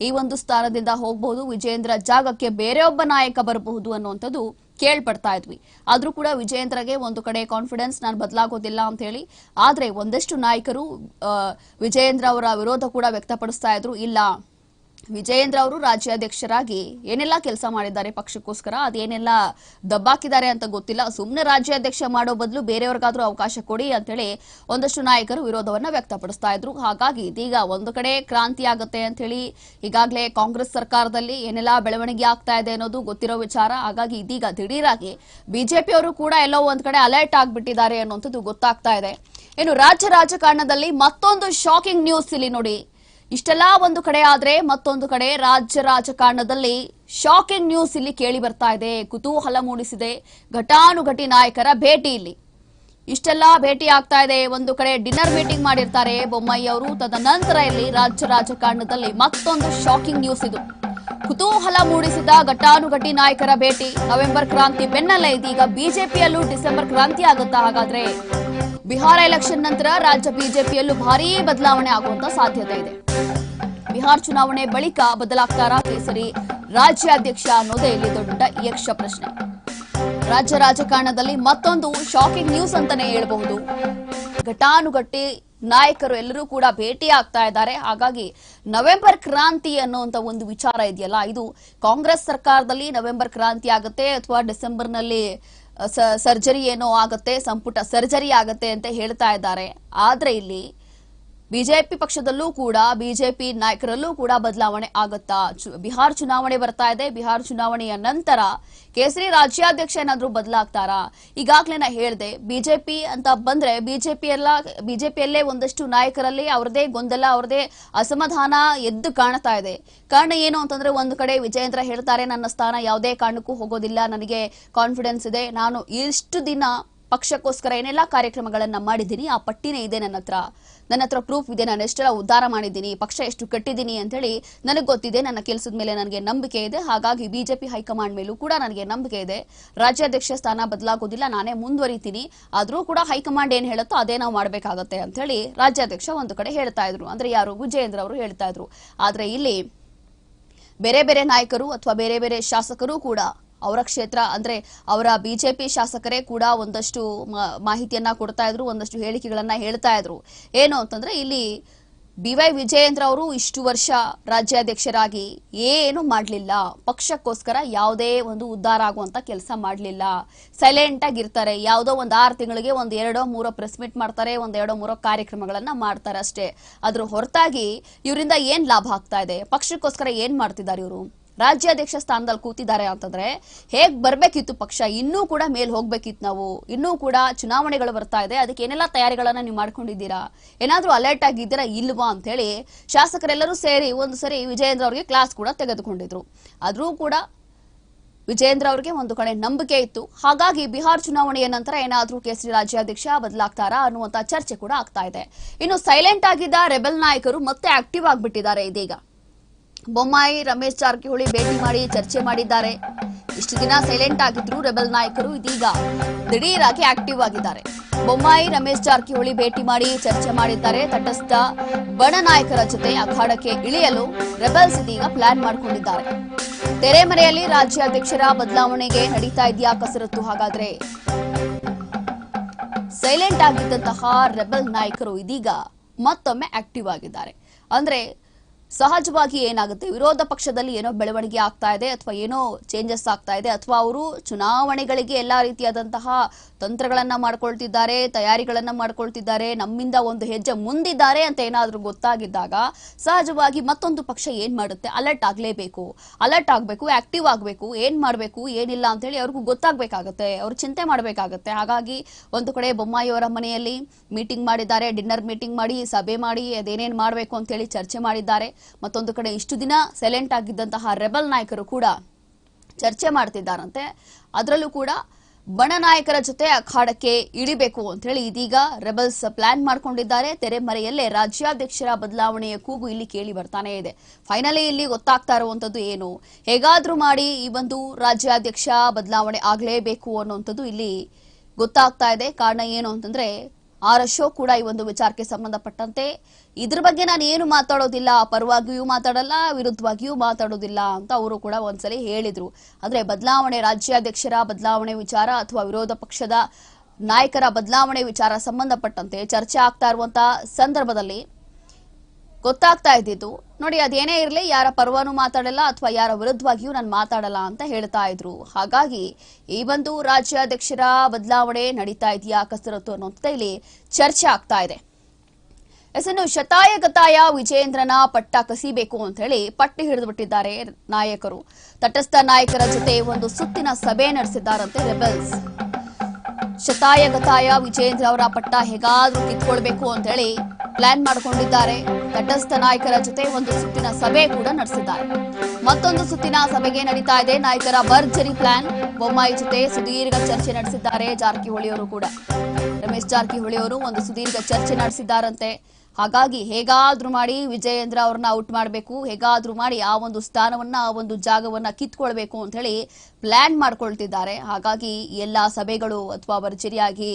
ಈ ಒಂದು ಸ್ಥಾನದಿಂದ ಹೋಗಬಹುದು ವಿಜಯೇಂದ್ರ ಜಾಗಕ್ಕೆ ಬೇರೆ ಒಬ್ಬ ನಾಯಕ ಬರಬಹುದು ಅನ್ನುವಂಥದ್ದು ಕೇಳ್ಪಡ್ತಾ ಇದ್ವಿ. ಆದ್ರೂ ಕೂಡ ವಿಜಯೇಂದ್ರಗೆ ಒಂದು ಕಡೆ ಕಾನ್ಫಿಡೆನ್ಸ್ ನಾನು ಬದಲಾಗೋದಿಲ್ಲ ಅಂತ ಹೇಳಿ. ಆದ್ರೆ ಒಂದಷ್ಟು ನಾಯಕರು ವಿಜಯೇಂದ್ರ ಅವರ ವಿರೋಧ ಕೂಡ ವ್ಯಕ್ತಪಡಿಸ್ತಾ ಇದ್ರು. ಇಲ್ಲ. ವಿಜಯೇಂದ್ರ ಅವರು ರಾಜ್ಯಾಧ್ಯಕ್ಷರಾಗಿ ಏನೆಲ್ಲ ಕೆಲಸ ಮಾಡಿದ್ದಾರೆ ಪಕ್ಷಕ್ಕೋಸ್ಕರ, ಅದೇನೆಲ್ಲ ದಬ್ಬಾಕಿದ್ದಾರೆ ಅಂತ ಗೊತ್ತಿಲ್ಲ. ಸುಮ್ಮನೆ ರಾಜ್ಯಾಧ್ಯಕ್ಷ ಮಾಡೋ ಬದಲು ಬೇರೆಯವ್ರಿಗಾದ್ರೂ ಅವಕಾಶ ಕೊಡಿ ಅಂತೇಳಿ ಒಂದಷ್ಟು ನಾಯಕರು ವಿರೋಧವನ್ನ ವ್ಯಕ್ತಪಡಿಸ್ತಾ ಇದ್ರು. ಹಾಗಾಗಿ ಇದೀಗ ಒಂದು ಕಡೆ ಕ್ರಾಂತಿ ಆಗುತ್ತೆ ಅಂತ ಹೇಳಿ ಈಗಾಗಲೇ ಕಾಂಗ್ರೆಸ್ ಸರ್ಕಾರದಲ್ಲಿ ಏನೆಲ್ಲ ಬೆಳವಣಿಗೆ ಆಗ್ತಾ ಇದೆ ಅನ್ನೋದು ಗೊತ್ತಿರೋ ವಿಚಾರ. ಹಾಗಾಗಿ ಇದೀಗ ದಿಢೀರಾಗಿ ಬಿಜೆಪಿಯವರು ಕೂಡ ಎಲ್ಲೋ ಒಂದ್ ಕಡೆ ಅಲರ್ಟ್ ಆಗಿಬಿಟ್ಟಿದ್ದಾರೆ ಅನ್ನುವಂಥದ್ದು ಗೊತ್ತಾಗ್ತಾ ಇದೆ. ಇನ್ನು ರಾಜ್ಯ ರಾಜಕಾರಣದಲ್ಲಿ ಮತ್ತೊಂದು ಶಾಕಿಂಗ್ ನ್ಯೂಸ್ ಇಲ್ಲಿ ನೋಡಿ. ಇಷ್ಟೆಲ್ಲ ಒಂದು ಕಡೆ ಆದ್ರೆ ಮತ್ತೊಂದು ಕಡೆ ರಾಜ್ಯ ರಾಜಕಾರಣದಲ್ಲಿ ಶಾಕಿಂಗ್ ನ್ಯೂಸ್ ಇಲ್ಲಿ ಕೇಳಿ ಬರ್ತಾ ಇದೆ. ಕುತೂಹಲ ಮೂಡಿಸಿದೆ. ಘಟಾನುಘಟಿ ನಾಯಕರ ಭೇಟಿ ಇಲ್ಲಿ. ಇಷ್ಟೆಲ್ಲ ಭೇಟಿ ಆಗ್ತಾ ಇದೆ. ಒಂದು ಕಡೆ ಡಿನ್ನರ್ ಮೀಟಿಂಗ್ ಮಾಡಿರ್ತಾರೆ. ಬೊಮ್ಮಾಯಿ ಅವರು. ತದನಂತರ ಇಲ್ಲಿ ರಾಜ್ಯ ರಾಜಕಾರಣದಲ್ಲಿ ಮತ್ತೊಂದು ಶಾಕಿಂಗ್ ನ್ಯೂಸ್ ಇದು. ಕುತೂಹಲ ಮೂಡಿಸಿದ ಘಟಾನುಘಟಿ ನಾಯಕರ ಭೇಟಿ. ನವೆಂಬರ್ ಕ್ರಾಂತಿ ಬೆನ್ನಲ್ಲೇ ಇದೀಗ ಬಿಜೆಪಿಯಲ್ಲೂ ಡಿಸೆಂಬರ್ ಕ್ರಾಂತಿ ಆಗುತ್ತಾ ಹಾಗಾದ್ರೆ? ಬಿಹಾರ ಎಲೆಕ್ಷನ್ ನಂತರ ರಾಜ್ಯ ಬಿಜೆಪಿಯಲ್ಲೂ ಭಾರೀ ಬದಲಾವಣೆ ಆಗುವಂತ ಸಾಧ್ಯತೆ ಇದೆ. ಬಿಹಾರ್ ಚುನಾವಣೆ ಬಳಿಕ ಬದಲಾಗ್ತಾರಾ ಕೇಸರಿ ರಾಜ್ಯಾಧ್ಯಕ್ಷ ಅನ್ನೋದೇ ಇಲ್ಲಿ ದೊಡ್ಡ ಯಕ್ಷ ಪ್ರಶ್ನೆ. ರಾಜ್ಯ ರಾಜಕಾರಣದಲ್ಲಿ ಮತ್ತೊಂದು ಶಾಕಿಂಗ್ ನ್ಯೂಸ್ ಅಂತಾನೆ ಹೇಳಬಹುದು. ಘಟಾನುಘಟಿ ನಾಯಕರು ಎಲ್ಲರೂ ಕೂಡ ಭೇಟಿ ಆಗ್ತಾ ಇದ್ದಾರೆ. ಹಾಗಾಗಿ ನವೆಂಬರ್ ಕ್ರಾಂತಿ ಅನ್ನುವಂತ ಒಂದು ವಿಚಾರ ಇದೆಯಲ್ಲ, ಇದು ಕಾಂಗ್ರೆಸ್ ಸರ್ಕಾರದಲ್ಲಿ ನವೆಂಬರ್ ಕ್ರಾಂತಿ ಆಗುತ್ತೆ ಅಥವಾ ಡಿಸೆಂಬರ್ನಲ್ಲಿ ಸರ್ಜರಿ ಏನೋ ಆಗುತ್ತೆ ಸಂಪುಟ ಸರ್ಜರಿ ಆಗುತ್ತೆ ಅಂತ ಹೇಳ್ತಾ ಇದ್ದಾರೆ. ಆದ್ರೆ ಇಲ್ಲಿ ಬಿಜೆಪಿ ಪಕ್ಷದಲ್ಲೂ ಕೂಡ, ಬಿಜೆಪಿ ನಾಯಕರಲ್ಲೂ ಕೂಡ ಬದಲಾವಣೆ ಆಗುತ್ತಾ? ಬಿಹಾರ್ ಚುನಾವಣೆ ಬರ್ತಾ ಇದೆ. ಬಿಹಾರ್ ಚುನಾವಣೆಯ ನಂತರ ಕೇಸರಿ ರಾಜ್ಯಾಧ್ಯಕ್ಷ ಏನಾದ್ರೂ ಬದಲಾಗ್ತಾರಾ? ಈಗಾಗಲೇ ನಾ ಹೇಳಿದೆ, ಬಿಜೆಪಿ ಅಂತ ಬಂದ್ರೆ ಬಿಜೆಪಿ ಎಲ್ಲ ಬಿಜೆಪಿಯಲ್ಲೇ ಒಂದಷ್ಟು ನಾಯಕರಲ್ಲಿ ಅವರದೇ ಗೊಂದಲ, ಅವ್ರದೇ ಅಸಮಾಧಾನ ಎದ್ದು ಕಾಣ್ತಾ ಇದೆ. ಕಾರಣ ಏನು ಅಂತಂದ್ರೆ ಒಂದು ಕಡೆ ವಿಜಯೇಂದ್ರ ಹೇಳ್ತಾರೆ, ನನ್ನ ಸ್ಥಾನ ಯಾವುದೇ ಕಾರಣಕ್ಕೂ ಹೋಗೋದಿಲ್ಲ, ನನಗೆ ಕಾನ್ಫಿಡೆನ್ಸ್ ಇದೆ. ನಾನು ಇಷ್ಟು ದಿನ ಪಕ್ಷಕ್ಕೋಸ್ಕರ ಏನೆಲ್ಲ ಕಾರ್ಯಕ್ರಮಗಳನ್ನ ಮಾಡಿದ್ದೀನಿ, ಆ ಪಟ್ಟಿನೇ ಇದೆ ನನ್ನ ಹತ್ರ. ನನ್ನ ಹತ್ರ ಪ್ರೂಫ್ ಇದೆ, ನಾನು ಎಷ್ಟೆಲ್ಲ ಉದ್ಧಾರ ಮಾಡಿದ್ದೀನಿ, ಪಕ್ಷ ಎಷ್ಟು ಕಟ್ಟಿದ್ದೀನಿ ಅಂತ ಹೇಳಿ ನನಗೆ ಗೊತ್ತಿದೆ. ನನ್ನ ಕೆಲಸದ ಮೇಲೆ ನನಗೆ ನಂಬಿಕೆ ಇದೆ. ಹಾಗಾಗಿ ಬಿಜೆಪಿ ಹೈಕಮಾಂಡ್ ಮೇಲೂ ಕೂಡ ನನಗೆ ನಂಬಿಕೆ ಇದೆ. ರಾಜ್ಯಾಧ್ಯಕ್ಷ ಸ್ಥಾನ ಬದಲಾಗೋದಿಲ್ಲ, ನಾನೇ ಮುಂದುವರಿತೀನಿ. ಆದರೂ ಕೂಡ ಹೈಕಮಾಂಡ್ ಏನ್ ಹೇಳುತ್ತೋ ಅದೇ ನಾವು ಮಾಡಬೇಕಾಗತ್ತೆ ಅಂತ ಹೇಳಿ ರಾಜ್ಯಾಧ್ಯಕ್ಷ ಒಂದು ಕಡೆ ಹೇಳ್ತಾ ಇದ್ರು. ಅಂದ್ರೆ ಯಾರು? ವಿಜಯೇಂದ್ರ ಅವರು ಹೇಳ್ತಾ ಇದ್ರು. ಆದ್ರೆ ಇಲ್ಲಿ ಬೇರೆ ಬೇರೆ ನಾಯಕರು ಅಥವಾ ಬೇರೆ ಬೇರೆ ಶಾಸಕರು ಕೂಡ ಅವರ ಕ್ಷೇತ್ರ ಅಂದ್ರೆ ಅವರ ಬಿಜೆಪಿ ಶಾಸಕರೇ ಕೂಡ ಒಂದಷ್ಟು ಮಾಹಿತಿಯನ್ನ ಕೊಡ್ತಾ ಇದ್ರು, ಒಂದಷ್ಟು ಹೇಳಿಕೆಗಳನ್ನ ಹೇಳ್ತಾ ಇದ್ರು. ಏನು ಅಂತಂದ್ರೆ ಇಲ್ಲಿ ಬಿ ವೈ ವಿಜಯೇಂದ್ರ ಅವರು ಇಷ್ಟು ವರ್ಷ ರಾಜ್ಯಾಧ್ಯಕ್ಷರಾಗಿ ಏನು ಮಾಡಲಿಲ್ಲ. ಪಕ್ಷಕ್ಕೋಸ್ಕರ ಯಾವುದೇ ಒಂದು ಉದ್ಧಾರ ಆಗುವಂತ ಕೆಲಸ ಮಾಡಲಿಲ್ಲ. ಸೈಲೆಂಟ್ ಆಗಿರ್ತಾರೆ ಯಾವುದೋ ಒಂದು ಆರು ತಿಂಗಳಿಗೆ ಒಂದು ಎರಡೋ ಮೂರೋ ಪ್ರೆಸ್ ಮೀಟ್ ಮಾಡ್ತಾರೆ, ಒಂದು ಎರಡೋ ಮೂರೋ ಕಾರ್ಯಕ್ರಮಗಳನ್ನ ಮಾಡ್ತಾರೆ ಅಷ್ಟೇ. ಅದ್ರ ಹೊರತಾಗಿ ಇವರಿಂದ ಏನು ಲಾಭ ಆಗ್ತಾ ಇದೆ? ಪಕ್ಷಕ್ಕೋಸ್ಕರ ಏನು ಮಾಡ್ತಿದ್ದಾರೆ ಇವರು? ರಾಜ್ಯಾಧ್ಯಕ್ಷ ಸ್ಥಾನದಲ್ಲಿ ಕೂತಿದ್ದಾರೆ ಅಂತಂದ್ರೆ ಹೇಗ್ ಬರ್ಬೇಕಿತ್ತು ಪಕ್ಷ? ಇನ್ನೂ ಕೂಡ ಮೇಲ್ ಹೋಗ್ಬೇಕಿತ್ತು ನಾವು. ಇನ್ನೂ ಕೂಡ ಚುನಾವಣೆಗಳು ಬರ್ತಾ ಇದೆ. ಅದಕ್ಕೆ ಏನೆಲ್ಲ ತಯಾರಿಗಳನ್ನ ನೀವು ಮಾಡ್ಕೊಂಡಿದ್ದೀರಾ? ಏನಾದ್ರೂ ಅಲರ್ಟ್ ಆಗಿದ್ದೀರಾ ಇಲ್ವಾ ಅಂತ ಹೇಳಿ ಶಾಸಕರೆಲ್ಲರೂ ಸೇರಿ ಒಂದು ಸರಿ ವಿಜಯೇಂದ್ರ ಅವರಿಗೆ ಕ್ಲಾಸ್ ಕೂಡ ತೆಗೆದುಕೊಂಡಿದ್ರು. ಆದ್ರೂ ಕೂಡ ವಿಜಯೇಂದ್ರ ಅವರಿಗೆ ಒಂದು ಕಡೆ ನಂಬಿಕೆ ಇತ್ತು. ಹಾಗಾಗಿ ಬಿಹಾರ್ ಚುನಾವಣೆಯ ನಂತರ ಏನಾದ್ರೂ ಕೇಸರಿ ರಾಜ್ಯಾಧ್ಯಕ್ಷ ಬದಲಾಗ್ತಾರಾ ಅನ್ನುವಂತ ಚರ್ಚೆ ಕೂಡ ಆಗ್ತಾ ಇದೆ. ಇನ್ನು ಸೈಲೆಂಟ್ ಆಗಿದ್ದ ರೆಬೆಲ್ ನಾಯಕರು ಮತ್ತೆ ಆಕ್ಟಿವ್ ಆಗ್ಬಿಟ್ಟಿದ್ದಾರೆ ಇದೀಗ. ಬೊಮ್ಮಾಯಿ ರಮೇಶ್ ಜಾರಕಿಹೊಳಿ ಭೇಟಿ ಮಾಡಿ ಚರ್ಚೆ ಮಾಡಿದ್ದಾರೆ. ಇಷ್ಟು ದಿನ ಸೈಲೆಂಟ್ ಆಗಿದ್ರು ರೆಬೆಲ್ ನಾಯಕರು ಇದೀಗ ದಿಢೀರಾಗಿ ಆಕ್ಟಿವ್ ಆಗಿದ್ದಾರೆ. ಬೊಮ್ಮಾಯಿ ರಮೇಶ್ ಜಾರಕಿಹೊಳಿ ಭೇಟಿ ಮಾಡಿ ಚರ್ಚೆ ಮಾಡಿದ್ದಾರೆ. ತಟಸ್ಥ ಬಣ ನಾಯಕರ ಜೊತೆ ಅಖಾಡಕ್ಕೆ ಇಳಿಯಲು ರೆಬೆಲ್ಸ್ ಇದೀಗ ಪ್ಲಾನ್ ಮಾಡಿಕೊಂಡಿದ್ದಾರೆ. ತೆರೆಮರೆಯಲ್ಲಿ ರಾಜ್ಯಾಧ್ಯಕ್ಷರ ಬದಲಾವಣೆಗೆ ನಡೀತಾ ಇದೆಯಾ ಕಸರತ್ತು ಹಾಗಾದ್ರೆ? ಸೈಲೆಂಟ್ ಆಗಿದ್ದಂತಹ ರೆಬೆಲ್ ನಾಯಕರು ಇದೀಗ ಮತ್ತೊಮ್ಮೆ ಆಕ್ಟಿವ್ ಆಗಿದ್ದಾರೆ. ಅಂದ್ರೆ ಸಹಜವಾಗಿ ಏನಾಗುತ್ತೆ? ವಿರೋಧ ಪಕ್ಷದಲ್ಲಿ ಏನೋ ಬೆಳವಣಿಗೆ ಆಗ್ತಾ ಇದೆ ಅಥವಾ ಏನೋ ಚೇಂಜಸ್ ಆಗ್ತಾ ಇದೆ ಅಥವಾ ಅವರು ಚುನಾವಣೆಗಳಿಗೆ ಎಲ್ಲಾ ರೀತಿಯಾದಂತಹ ತಂತ್ರಗಳನ್ನ ಮಾಡ್ಕೊಳ್ತಿದ್ದಾರೆ, ತಯಾರಿಗಳನ್ನ ಮಾಡ್ಕೊಳ್ತಿದ್ದಾರೆ, ನಮ್ಮಿಂದ ಒಂದು ಹೆಜ್ಜೆ ಮುಂದಿದ್ದಾರೆ ಅಂತ ಏನಾದರೂ ಗೊತ್ತಾಗಿದ್ದಾಗ ಸಹಜವಾಗಿ ಮತ್ತೊಂದು ಪಕ್ಷ ಏನ್ ಮಾಡುತ್ತೆ? ಅಲರ್ಟ್ ಆಗ್ಲೇಬೇಕು. ಅಲರ್ಟ್ ಆಗ್ಬೇಕು ಆಕ್ಟಿವ್ ಆಗ್ಬೇಕು. ಏನ್ ಮಾಡ್ಬೇಕು, ಏನಿಲ್ಲ ಅಂತ ಹೇಳಿ ಅವ್ರಿಗೂ ಗೊತ್ತಾಗ್ಬೇಕಾಗತ್ತೆ. ಅವ್ರು ಚಿಂತೆ ಮಾಡ್ಬೇಕಾಗತ್ತೆ. ಹಾಗಾಗಿ ಒಂದು ಕಡೆ ಬೊಮ್ಮಾಯಿ ಅವರ ಮನೆಯಲ್ಲಿ ಮೀಟಿಂಗ್ ಮಾಡಿದ್ದಾರೆ ಡಿನ್ನರ್ ಮೀಟಿಂಗ್ ಮಾಡಿ, ಸಭೆ ಮಾಡಿ, ಅದೇನೇನ್ ಮಾಡ್ಬೇಕು ಅಂತ ಹೇಳಿ ಚರ್ಚೆ ಮಾಡಿದ್ದಾರೆ. ಮತ್ತೊಂದು ಕಡೆ ಇಷ್ಟು ದಿನ ಸೈಲೆಂಟ್ ಆಗಿದ್ದಂತಹ ರೆಬಲ್ ನಾಯಕರು ಕೂಡ ಚರ್ಚೆ ಮಾಡ್ತಿದ್ದಾರಂತೆ. ಅದರಲ್ಲೂ ಕೂಡ ಬಣ ನಾಯಕರ ಜೊತೆ ಅಖಾಡಕ್ಕೆ ಇಳಿಬೇಕು ಅಂತ ಹೇಳಿ ಇದೀಗ ರೆಬಲ್ಸ್ ಪ್ಲಾನ್ ಮಾಡ್ಕೊಂಡಿದ್ದಾರೆ. ತೆರೆಮರೆಯಲ್ಲೇ ರಾಜ್ಯಾಧ್ಯಕ್ಷರ ಬದಲಾವಣೆಯ ಕೂಗು ಇಲ್ಲಿ ಕೇಳಿ ಬರ್ತಾನೆ ಇದೆ. ಫೈನಲಿ ಇಲ್ಲಿ ಗೊತ್ತಾಗ್ತಾ ಇರುವಂತದ್ದು ಏನು? ಹೇಗಾದ್ರೂ ಮಾಡಿ ಈ ಒಂದು ರಾಜ್ಯಾಧ್ಯಕ್ಷ ಬದಲಾವಣೆ ಆಗ್ಲೇಬೇಕು ಅನ್ನುವಂಥದ್ದು ಇಲ್ಲಿ ಗೊತ್ತಾಗ್ತಾ ಇದೆ. ಕಾರಣ ಏನು ಅಂತಂದ್ರೆ ಆರ್ ಅಶೋಕ್ ಕೂಡ ಈ ಒಂದು ವಿಚಾರಕ್ಕೆ ಸಂಬಂಧಪಟ್ಟಂತೆ. ಇದ್ರ ಬಗ್ಗೆ ನಾನು ಏನು ಮಾತಾಡೋದಿಲ್ಲ, ಪರವಾಗಿಯೂ ಮಾತಾಡಲ್ಲ, ವಿರುದ್ಧವಾಗಿಯೂ ಮಾತಾಡೋದಿಲ್ಲ ಅಂತ ಅವರು ಕೂಡ ಒಂದ್ಸಲಿ ಹೇಳಿದ್ರು. ಅಂದ್ರೆ ಬದಲಾವಣೆ, ರಾಜ್ಯಾಧ್ಯಕ್ಷರ ಬದಲಾವಣೆ ವಿಚಾರ ಅಥವಾ ವಿರೋಧ ಪಕ್ಷದ ನಾಯಕರ ಬದಲಾವಣೆ ವಿಚಾರ ಸಂಬಂಧಪಟ್ಟಂತೆ ಚರ್ಚೆ ಆಗ್ತಾ ಇರುವಂತಹ ಸಂದರ್ಭದಲ್ಲಿ ಗೊತ್ತಾಗ್ತಾ ಇದ್ದಿದ್ದು ನೋಡಿ, ಅದೇನೇ ಇರಲಿ, ಯಾರ ಪರವಾನು ಮಾತಾಡಲ್ಲ ಅಥವಾ ಯಾರ ವಿರುದ್ಧವಾಗಿಯೂ ನಾನು ಮಾತಾಡಲ್ಲ ಅಂತ ಹೇಳ್ತಾ ಇದ್ರು. ಹಾಗಾಗಿ, ಈ ಒಂದು ರಾಜ್ಯಾಧ್ಯಕ್ಷರ ಬದಲಾವಣೆ ನಡೀತಾ ಇದೆಯಾ ಕಸರತ್ತು ಅನ್ನೋಂಥದ್ದು ಇಲ್ಲಿ ಚರ್ಚೆ ಆಗ್ತಾ ಇದೆ. ಎಸ್ ಶತಾಯ ಗತಾಯ ವಿಜಯೇಂದ್ರನ ಪಟ್ಟ ಕಸಿಬೇಕು ಅಂತ ಹೇಳಿ ಪಟ್ಟಿ ಹಿಡಿದು ಬಿಟ್ಟಿದ್ದಾರೆ ನಾಯಕರು. ತಟಸ್ಥ ನಾಯಕರ ಜೊತೆ ಒಂದು ಸುತ್ತಿನ ಸಭೆ ನಡೆಸಿದ್ದಾರಂತೆ ರೆಬೆಲ್ಸ್. ಶತಾಯ ಗತಾಯ ವಿಜೇಂದ್ರ ಅವರ ಪಟ್ಟ ಹೇಗಾದ್ರೂ ಕಿತ್ಕೊಳ್ಬೇಕು ಅಂತ ಹೇಳಿ ಪ್ಲಾನ್ ಮಾಡಿಕೊಂಡಿದ್ದಾರೆ. ತಟಸ್ಥ ನಾಯಕರ ಜೊತೆ ಒಂದು ಸುತ್ತಿನ ಸಭೆ ಕೂಡ ನಡೆಸಿದ್ದಾರೆ. ಮತ್ತೊಂದು ಸುತ್ತಿನ ಸಭೆಗೆ ನಡೀತಾ ಇದೆ ನಾಯಕರ ಭರ್ಜರಿ ಪ್ಲಾನ್ ಬೊಮ್ಮಾಯಿ ಜೊತೆ ಸುದೀರ್ಘ ಚರ್ಚೆ ನಡೆಸಿದ್ದಾರೆ ಜಾರಕಿಹೊಳಿಯವರು ಕೂಡ. ರಮೇಶ್ ಜಾರಕಿಹೊಳಿ ಅವರು ಒಂದು ಸುದೀರ್ಘ ಚರ್ಚೆ ನಡೆಸಿದ್ದಾರಂತೆ. ಹಾಗಾಗಿ ಹೇಗಾದ್ರೂ ಮಾಡಿ ವಿಜಯೇಂದ್ರ ಅವ್ರನ್ನ ಔಟ್ ಮಾಡಬೇಕು, ಹೇಗಾದ್ರೂ ಮಾಡಿ ಆ ಒಂದು ಸ್ಥಾನವನ್ನ, ಆ ಒಂದು ಜಾಗವನ್ನ ಕಿತ್ಕೊಳ್ಬೇಕು ಅಂತ ಹೇಳಿ ಪ್ಲಾನ್ ಮಾಡ್ಕೊಳ್ತಿದ್ದಾರೆ. ಹಾಗಾಗಿ ಎಲ್ಲಾ ಸಭೆಗಳು ಅಥವಾ ಭರ್ಜರಿಯಾಗಿ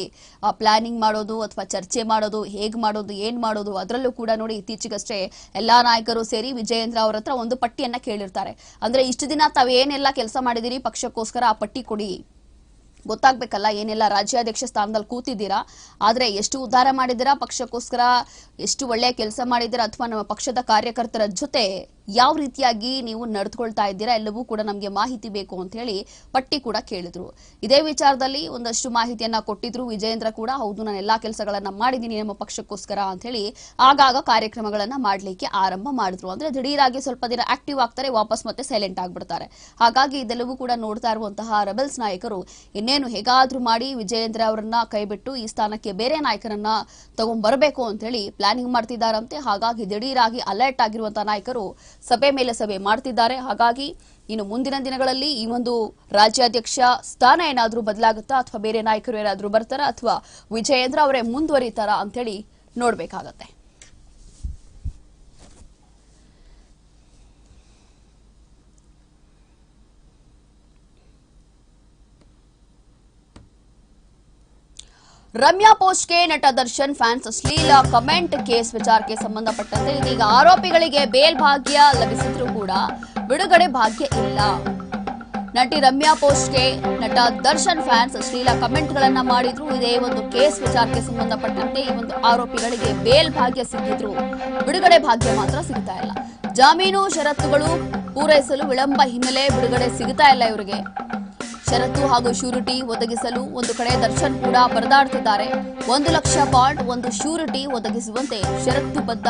ಪ್ಲಾನಿಂಗ್ ಮಾಡೋದು ಅಥವಾ ಚರ್ಚೆ ಮಾಡೋದು, ಹೇಗ್ ಮಾಡೋದು, ಏನ್ ಮಾಡೋದು, ಅದರಲ್ಲೂ ಕೂಡ ನೋಡಿ ಇತ್ತೀಚೆಗಷ್ಟೇ ಎಲ್ಲಾ ನಾಯಕರು ಸೇರಿ ವಿಜಯೇಂದ್ರ ಅವರ ಹತ್ರ ಒಂದು ಪಟ್ಟಿಯನ್ನ ಕೇಳಿರ್ತಾರೆ. ಅಂದ್ರೆ ಇಷ್ಟು ದಿನ ತಾವೇನೆಲ್ಲ ಕೆಲಸ ಮಾಡಿದಿರಿ, ಪಕ್ಷಕ್ಕೋಸ್ಕರ ಆ ಪಟ್ಟಿ ಕೊಡಿ. ಗೊತ್ತಾಗ್ಬೇಕಲ್ಲ, ಏನೆಲ್ಲ ರಾಜ್ಯಾಧ್ಯಕ್ಷ ಸ್ಥಾನದಲ್ಲಿ ಕೂತಿದ್ದೀರಾ? ಆದ್ರೆ ಎಷ್ಟು ಉದ್ಧಾರ ಮಾಡಿದಿರಾ ಪಕ್ಷಕ್ಕೋಸ್ಕರ? ಎಷ್ಟು ಒಳ್ಳೆಯ ಕೆಲಸ ಮಾಡಿದಿರಾ ಅಥವಾ ನಮ್ಮ ಪಕ್ಷದ ಕಾರ್ಯಕರ್ತರ ಜೊತೆ ಯಾವ ರೀತಿಯಾಗಿ ನೀವು ನಡೆದುಕೊಳ್ತಾ ಇದ್ದೀರಾ ಎಲ್ಲವೂ ಕೂಡ ನಮಗೆ ಮಾಹಿತಿ ಬೇಕು ಅಂತ ಹೇಳಿ ಪಟ್ಟಿ ಕೂಡ ಕೇಳಿದ್ರು. ಇದೇ ವಿಚಾರದಲ್ಲಿ ಒಂದಷ್ಟು ಮಾಹಿತಿಯನ್ನ ಕೊಟ್ಟಿದ್ರು. ವಿಜಯೇಂದ್ರ ಕೂಡ, ಹೌದು, ನಾನು ಎಲ್ಲಾ ಕೆಲಸಗಳನ್ನ ಮಾಡಿದ್ದೀನಿ, ನಮ್ಮ ಪಕ್ಷಕ್ಕೋಸ್ಕರ ಅಂತ ಹೇಳಿ ಆಗಾಗ ಕಾರ್ಯಕ್ರಮಗಳನ್ನ ಮಾಡಲಿಕ್ಕೆ ಆರಂಭ ಮಾಡಿದ್ರು. ಅಂದ್ರೆ ದಿಢೀರಾಗಿ ಸ್ವಲ್ಪ ದಿನ ಆಕ್ಟಿವ್ ಆಗ್ತಾರೆ, ವಾಪಸ್ ಮತ್ತೆ ಸೈಲೆಂಟ್ ಆಗ್ಬಿಡ್ತಾರೆ. ಹಾಗಾಗಿ ಇದೆಲ್ಲವೂ ಕೂಡ ನೋಡ್ತಾ ಇರುವಂತಹ ರೆಬಲ್ಸ್ ನಾಯಕರು ಇನ್ನೇನು ಹೇಗಾದ್ರೂ ಮಾಡಿ ವಿಜಯೇಂದ್ರ ಅವರನ್ನ ಕೈಬಿಟ್ಟು ಈ ಸ್ಥಾನಕ್ಕೆ ಬೇರೆ ನಾಯಕರನ್ನ ತಗೊಂಡ್ಬರಬೇಕು ಅಂತ ಹೇಳಿ ಪ್ಲಾನಿಂಗ್ ಮಾಡ್ತಿದ್ದಾರಂತೆ. ಹಾಗಾಗಿ ದಿಢೀರಾಗಿ ಅಲರ್ಟ್ ಆಗಿರುವಂತಹ ನಾಯಕರು ಸಭೆ ಮೇಲೆ ಸಭೆ ಮಾಡ್ತಿದ್ದಾರೆ. ಹಾಗಾಗಿ ಇನ್ನು ಮುಂದಿನ ದಿನಗಳಲ್ಲಿ ಈ ಒಂದು ರಾಜ್ಯಾಧ್ಯಕ್ಷ ಸ್ಥಾನ ಏನಾದರೂ ಬದಲಾಗುತ್ತಾ ಅಥವಾ ಬೇರೆ ನಾಯಕರು ಏನಾದರೂ ಬರ್ತಾರಾ ಅಥವಾ ವಿಜಯೇಂದ್ರ ಅವರೇ ಮುಂದುವರಿತಾರಾ ಅಂತೇಳಿ ನೋಡ್ಬೇಕಾಗತ್ತೆ. ರಮ್ಯಾ ಪೋಸ್ಟ್ಗೆ ನಟ ದರ್ಶನ್ ಫ್ಯಾನ್ಸ್ ಅಶ್ಲೀಲ ಕಮೆಂಟ್, ಕೇಸ್ ವಿಚಾರಕ್ಕೆ ಸಂಬಂಧಪಟ್ಟಂತೆ ಇದೀಗ ಆರೋಪಿಗಳಿಗೆ ಬೇಲ್ ಭಾಗ್ಯ ಲಭಿಸಿದ್ರೂ ಕೂಡ ಬಿಡುಗಡೆ ಭಾಗ್ಯ ಇಲ್ಲ. ನಟಿ ರಮ್ಯಾ ಪೋಸ್ಟ್ಗೆ ನಟ ದರ್ಶನ್ ಫ್ಯಾನ್ಸ್ ಅಶ್ಲೀಲ ಕಮೆಂಟ್ಗಳನ್ನ ಮಾಡಿದ್ರು. ಇದೇ ಒಂದು ಕೇಸ್ ವಿಚಾರಕ್ಕೆ ಸಂಬಂಧಪಟ್ಟಂತೆ ಈ ಒಂದು ಆರೋಪಿಗಳಿಗೆ ಬೇಲ್ ಭಾಗ್ಯ ಸಿಕ್ಕಿದ್ರು ಬಿಡುಗಡೆ ಭಾಗ್ಯ ಮಾತ್ರ ಸಿಗ್ತಾ ಇಲ್ಲ. ಜಾಮೀನು ಷರತ್ತುಗಳು ಪೂರೈಸಲು ವಿಳಂಬ ಹಿನ್ನೆಲೆ ಬಿಡುಗಡೆ ಸಿಗ್ತಾ ಇಲ್ಲ ಇವರಿಗೆ. ಷರತ್ತು ಹಾಗೂ ಶ್ಯೂರಿಟಿ ಒದಗಿಸಲು ಒಂದು ಕಡೆ ದರ್ಶನ್ ಕೂಡ ಪರದಾಡ್ತಿದ್ದಾರೆ ಒಂದು ಲಕ್ಷ ಬಾಂಡ್ ಒಂದು ಶ್ಯೂರಿಟಿ ಒದಗಿಸುವಂತೆ ಷರತ್ತುಬದ್ಧ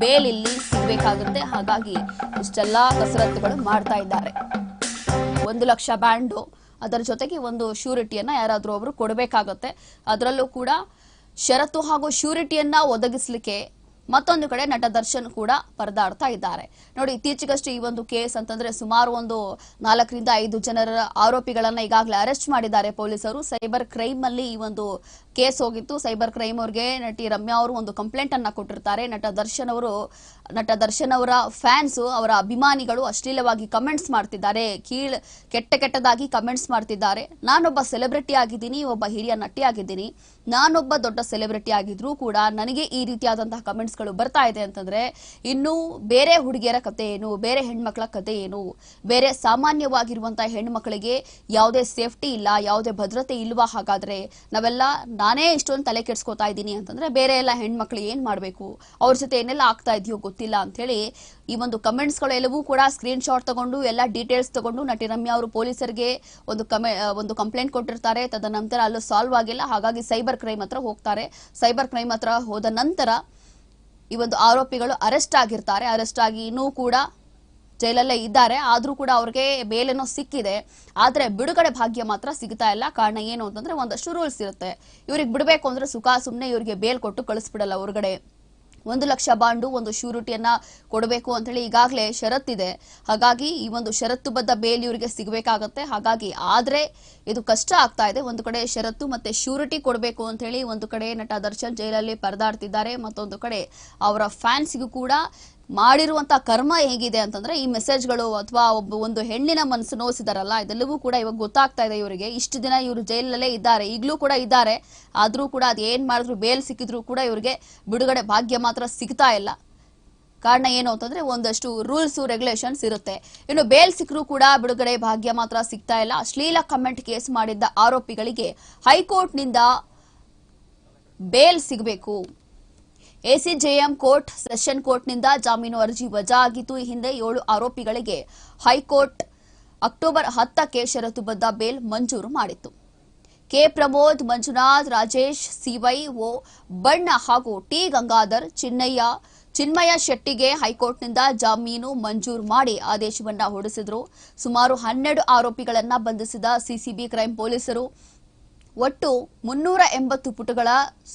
ಬೇಲ್ ಇಲ್ಲಿ ಸಿಗಬೇಕಾಗುತ್ತೆ. ಹಾಗಾಗಿ ಇಷ್ಟೆಲ್ಲ ಕಸರತ್ತುಗಳು ಮಾಡ್ತಾ ಇದ್ದಾರೆ. ಒಂದು ಲಕ್ಷ ಬ್ಯಾಂಡು, ಅದರ ಜೊತೆಗೆ ಒಂದು ಶ್ಯೂರಿಟಿಯನ್ನ ಯಾರಾದರೂ ಒಬ್ರು ಕೊಡಬೇಕಾಗತ್ತೆ. ಅದರಲ್ಲೂ ಕೂಡ ಷರತ್ತು ಹಾಗೂ ಶ್ಯೂರಿಟಿಯನ್ನ ಒದಗಿಸ್ಲಿಕ್ಕೆ ಮತ್ತೊಂದು ಕಡೆ ನಟ ದರ್ಶನ್ ಕೂಡ ಪರದಾಡ್ತಾ ಇದ್ದಾರೆ. ನೋಡಿ, ಇತ್ತೀಚೆಗಷ್ಟೇ ಈ ಒಂದು ಕೇಸ್ ಅಂತಂದ್ರೆ ಸುಮಾರು ಒಂದು ನಾಲ್ಕರಿಂದ ಐದು ಜನರ ಆರೋಪಿಗಳನ್ನ ಈಗಾಗಲೇ ಅರೆಸ್ಟ್ ಮಾಡಿದ್ದಾರೆ ಪೊಲೀಸರು. ಸೈಬರ್ ಕ್ರೈಮ್ ಅಲ್ಲಿ ಈ ಒಂದು ಕೇಸ್ ಹೋಗಿತ್ತು. ಸೈಬರ್ ಕ್ರೈಮ್ ಅವ್ರಿಗೆ ನಟಿ ರಮ್ಯಾ ಅವರು ಒಂದು ಕಂಪ್ಲೇಂಟ್ ಅನ್ನ ಕೊಟ್ಟಿರ್ತಾರೆ. ನಟ ದರ್ಶನ್ ಅವರು, ನಟ ದರ್ಶನ್ ಅವರ ಫ್ಯಾನ್ಸ್ ಅವರ ಅಭಿಮಾನಿಗಳು ಅಶ್ಲೀಲವಾಗಿ ಕಮೆಂಟ್ಸ್ ಮಾಡ್ತಿದ್ದಾರೆ. ಕೀಳ್, ಕೆಟ್ಟ ಕೆಟ್ಟದಾಗಿ ಕಮೆಂಟ್ಸ್ ಮಾಡ್ತಿದ್ದಾರೆ. ನಾನೊಬ್ಬ ಸೆಲೆಬ್ರಿಟಿ ಆಗಿದ್ದೀನಿ, ಒಬ್ಬ ಹಿರಿಯ ನಟಿ ಆಗಿದ್ದೀನಿ. ನಾನೊಬ್ಬ ದೊಡ್ಡ ಸೆಲೆಬ್ರಿಟಿ ಆಗಿದ್ರೂ ಕೂಡ ನನಗೆ ಈ ರೀತಿಯಾದಂತಹ ಕಮೆಂಟ್ಸ್ಗಳು ಬರ್ತಾ ಇದೆ ಅಂತಂದ್ರೆ, ಇನ್ನು ಬೇರೆ ಹುಡುಗಿಯರ ಕತೆ ಏನು? ಬೇರೆ ಹೆಣ್ಮಕ್ಳ ಕತೆ ಏನು? ಬೇರೆ ಸಾಮಾನ್ಯವಾಗಿರುವಂತಹ ಹೆಣ್ಮಕ್ಳಿಗೆ ಯಾವುದೇ ಸೇಫ್ಟಿ ಇಲ್ಲ, ಯಾವುದೇ ಭದ್ರತೆ ಇಲ್ವಾ ಹಾಗಾದ್ರೆ? ನಾವೆಲ್ಲ ನಾನೇ ಇಷ್ಟೊಂದು ತಲೆ ಕೆಡ್ಸ್ಕೊತಾ ಇದ್ದೀನಿ ಅಂತಂದ್ರೆ ಬೇರೆ ಎಲ್ಲ ಹೆಣ್ಮಕ್ಳು ಏನ್ ಮಾಡ್ಬೇಕು? ಅವ್ರ ಜೊತೆ ಏನೆಲ್ಲ ಆಗ್ತಾ ಇದೆಯೋ ಗೊತ್ತಿಲ್ಲ ಅಂತ ಹೇಳಿ ಈ ಒಂದು ಕಮೆಂಟ್ಸ್ಗಳು ಎಲ್ಲವೂ ಕೂಡ ಸ್ಕ್ರೀನ್ ಶಾಟ್ ತಗೊಂಡು ಎಲ್ಲ ಡೀಟೇಲ್ಸ್ ತಗೊಂಡು ನಟಿ ರಮ್ಯಾ ಅವರು ಪೊಲೀಸರಿಗೆ ಒಂದು ಕಮೆ, ಒಂದು ಕಂಪ್ಲೇಂಟ್ ಕೊಟ್ಟಿರ್ತಾರೆ. ತದನಂತರ ಅಲ್ಲೂ ಸಾಲ್ವ್ ಆಗಿಲ್ಲ. ಹಾಗಾಗಿ ಸೈಬರ್ ಕ್ರೈಮ್ ಹತ್ರ ಹೋಗ್ತಾರೆ. ಸೈಬರ್ ಕ್ರೈಮ್ ಹತ್ರ ಹೋದ ನಂತರ ಈ ಒಂದು ಆರೋಪಿಗಳು ಅರೆಸ್ಟ್ ಆಗಿರ್ತಾರೆ. ಅರೆಸ್ಟ್ ಆಗಿ ಇನ್ನೂ ಕೂಡ ಜೈಲಲ್ಲೇ ಇದ್ದಾರೆ. ಆದ್ರೂ ಕೂಡ ಅವ್ರಿಗೆ ಬೇಲೆನೋ ಸಿಕ್ಕಿದೆ. ಆದ್ರೆ ಬಿಡುಗಡೆ ಭಾಗ್ಯ ಮಾತ್ರ ಸಿಗ್ತಾ ಇಲ್ಲ. ಕಾರಣ ಏನು ಅಂತಂದ್ರೆ ಒಂದಷ್ಟು ರೂಲ್ಸ್ ಇರುತ್ತೆ. ಇವ್ರಿಗೆ ಬಿಡಬೇಕು ಅಂದ್ರೆ ಸುಖ ಸುಮ್ಮನೆ ಇವರಿಗೆ ಬೇಲ್ ಕೊಟ್ಟು ಕಳಿಸ್ಬಿಡಲ್ಲ ಹೊರಗಡೆ. ಒಂದು ಲಕ್ಷ ಬಾಂಡು, ಒಂದು ಶ್ಯೂರಿಟಿಯನ್ನ ಕೊಡಬೇಕು ಅಂತ ಹೇಳಿ ಈಗಾಗಲೇ ಷರತ್ತಿದೆ ಹಾಗಾಗಿ ಈ ಒಂದು ಷರತ್ತುಬದ್ಧ ಬೇಲ್ ಇವರಿಗೆ ಸಿಗಬೇಕಾಗತ್ತೆ. ಹಾಗಾಗಿ ಆದ್ರೆ ಇದು ಕಷ್ಟ ಆಗ್ತಾ ಇದೆ. ಒಂದು ಕಡೆ ಷರತ್ತು ಮತ್ತೆ ಶ್ಯೂರಿಟಿ ಕೊಡಬೇಕು ಅಂತ ಹೇಳಿ ಒಂದು ಕಡೆ ನಟ ದರ್ಶನ್ ಜೈಲಲ್ಲಿ ಪರದಾಡ್ತಿದ್ದಾರೆ. ಮತ್ತೊಂದು ಕಡೆ ಅವರ ಫ್ಯಾನ್ಸ್ಗೂ ಕೂಡ ಮಾಡಿರುವಂತ ಕರ್ಮ ಹೇಗಿದೆ ಅಂತಂದ್ರೆ ಈ ಮೆಸೇಜ್ಗಳು ಅಥವಾ ಒಬ್ಬ ಒಂದು ಹೆಣ್ಣಿನ ಮನಸ್ಸು ನೋಯಿಸಿದಾರಲ್ಲ ಇದೆಲ್ಲವೂ ಕೂಡ ಇವಾಗ ಗೊತ್ತಾಗ್ತಾ ಇದೆ ಇವರಿಗೆ. ಇಷ್ಟು ದಿನ ಇವರು ಜೈಲಲ್ಲೇ ಇದ್ದಾರೆ, ಈಗಲೂ ಕೂಡ ಇದ್ದಾರೆ. ಆದ್ರೂ ಕೂಡ ಅದು ಏನ್ ಮಾಡಿದ್ರು, ಬೇಲ್ ಸಿಕ್ಕಿದ್ರು ಕೂಡ ಇವರಿಗೆ ಬಿಡುಗಡೆ ಭಾಗ್ಯ ಮಾತ್ರ ಸಿಗ್ತಾ ಇಲ್ಲ. ಕಾರಣ ಏನು ಅಂತಂದ್ರೆ ಒಂದಷ್ಟು ರೂಲ್ಸ್, ರೆಗ್ಯುಲೇಷನ್ಸ್ ಇರುತ್ತೆ. ಇನ್ನು ಬೇಲ್ ಸಿಕ್ಕರೂ ಕೂಡ ಬಿಡುಗಡೆ ಭಾಗ್ಯ ಮಾತ್ರ ಸಿಗ್ತಾ ಇಲ್ಲ. ಅಶ್ಲೀಲ ಕಮೆಂಟ್ ಕೇಸ್ ಮಾಡಿದ್ದ ಆರೋಪಿಗಳಿಗೆ ಹೈಕೋರ್ಟ್ನಿಂದ ಬೇಲ್ ಸಿಗಬೇಕು. ಎಸಿಜೆಎಂ ಕೋರ್ಟ್ ಸೆಷನ್ ಕೋರ್ಟ್ನಿಂದ ಜಾಮೀನು ಅರ್ಜಿ ವಜಾ ಆಗಿತ್ತು ಈ ಹಿಂದೆ ಏಳು ಆರೋಪಿಗಳಿಗೆ ಹೈಕೋರ್ಟ್ ಅಕ್ಟೋಬರ್ ಹತ್ತಕ್ಕೆ ಷರತ್ತುಬದ್ದ ಬೇಲ್ ಮಂಜೂರು ಮಾಡಿತ್ತು. K Pramod, Manjunath, Rajesh, CY, O ಬಣ್ಣ ಹಾಗೂ ಟಿ ಗಂಗಾಧರ್ ಚಿನ್ನಯ್ಯ, ಚಿನ್ಮಯ ಶೆಟ್ಟಿಗೆ ಹೈಕೋರ್ಟ್ನಿಂದ ಜಾಮೀನು ಮಂಜೂರು ಮಾಡಿ ಆದೇಶವನ್ನ ಹೊರಡಿಸಿದ್ರು. ಸುಮಾರು ಹನ್ನೆರಡು ಆರೋಪಿಗಳನ್ನು ಬಂಧಿಸಿದ ಸಿಸಿಬಿ ಕ್ರೈಂ ಪೊಲೀಸರು ಒಟ್ಟು ಮುನ್ನೂರ ಎಂಬತ್ತು ಪುಟಗಳ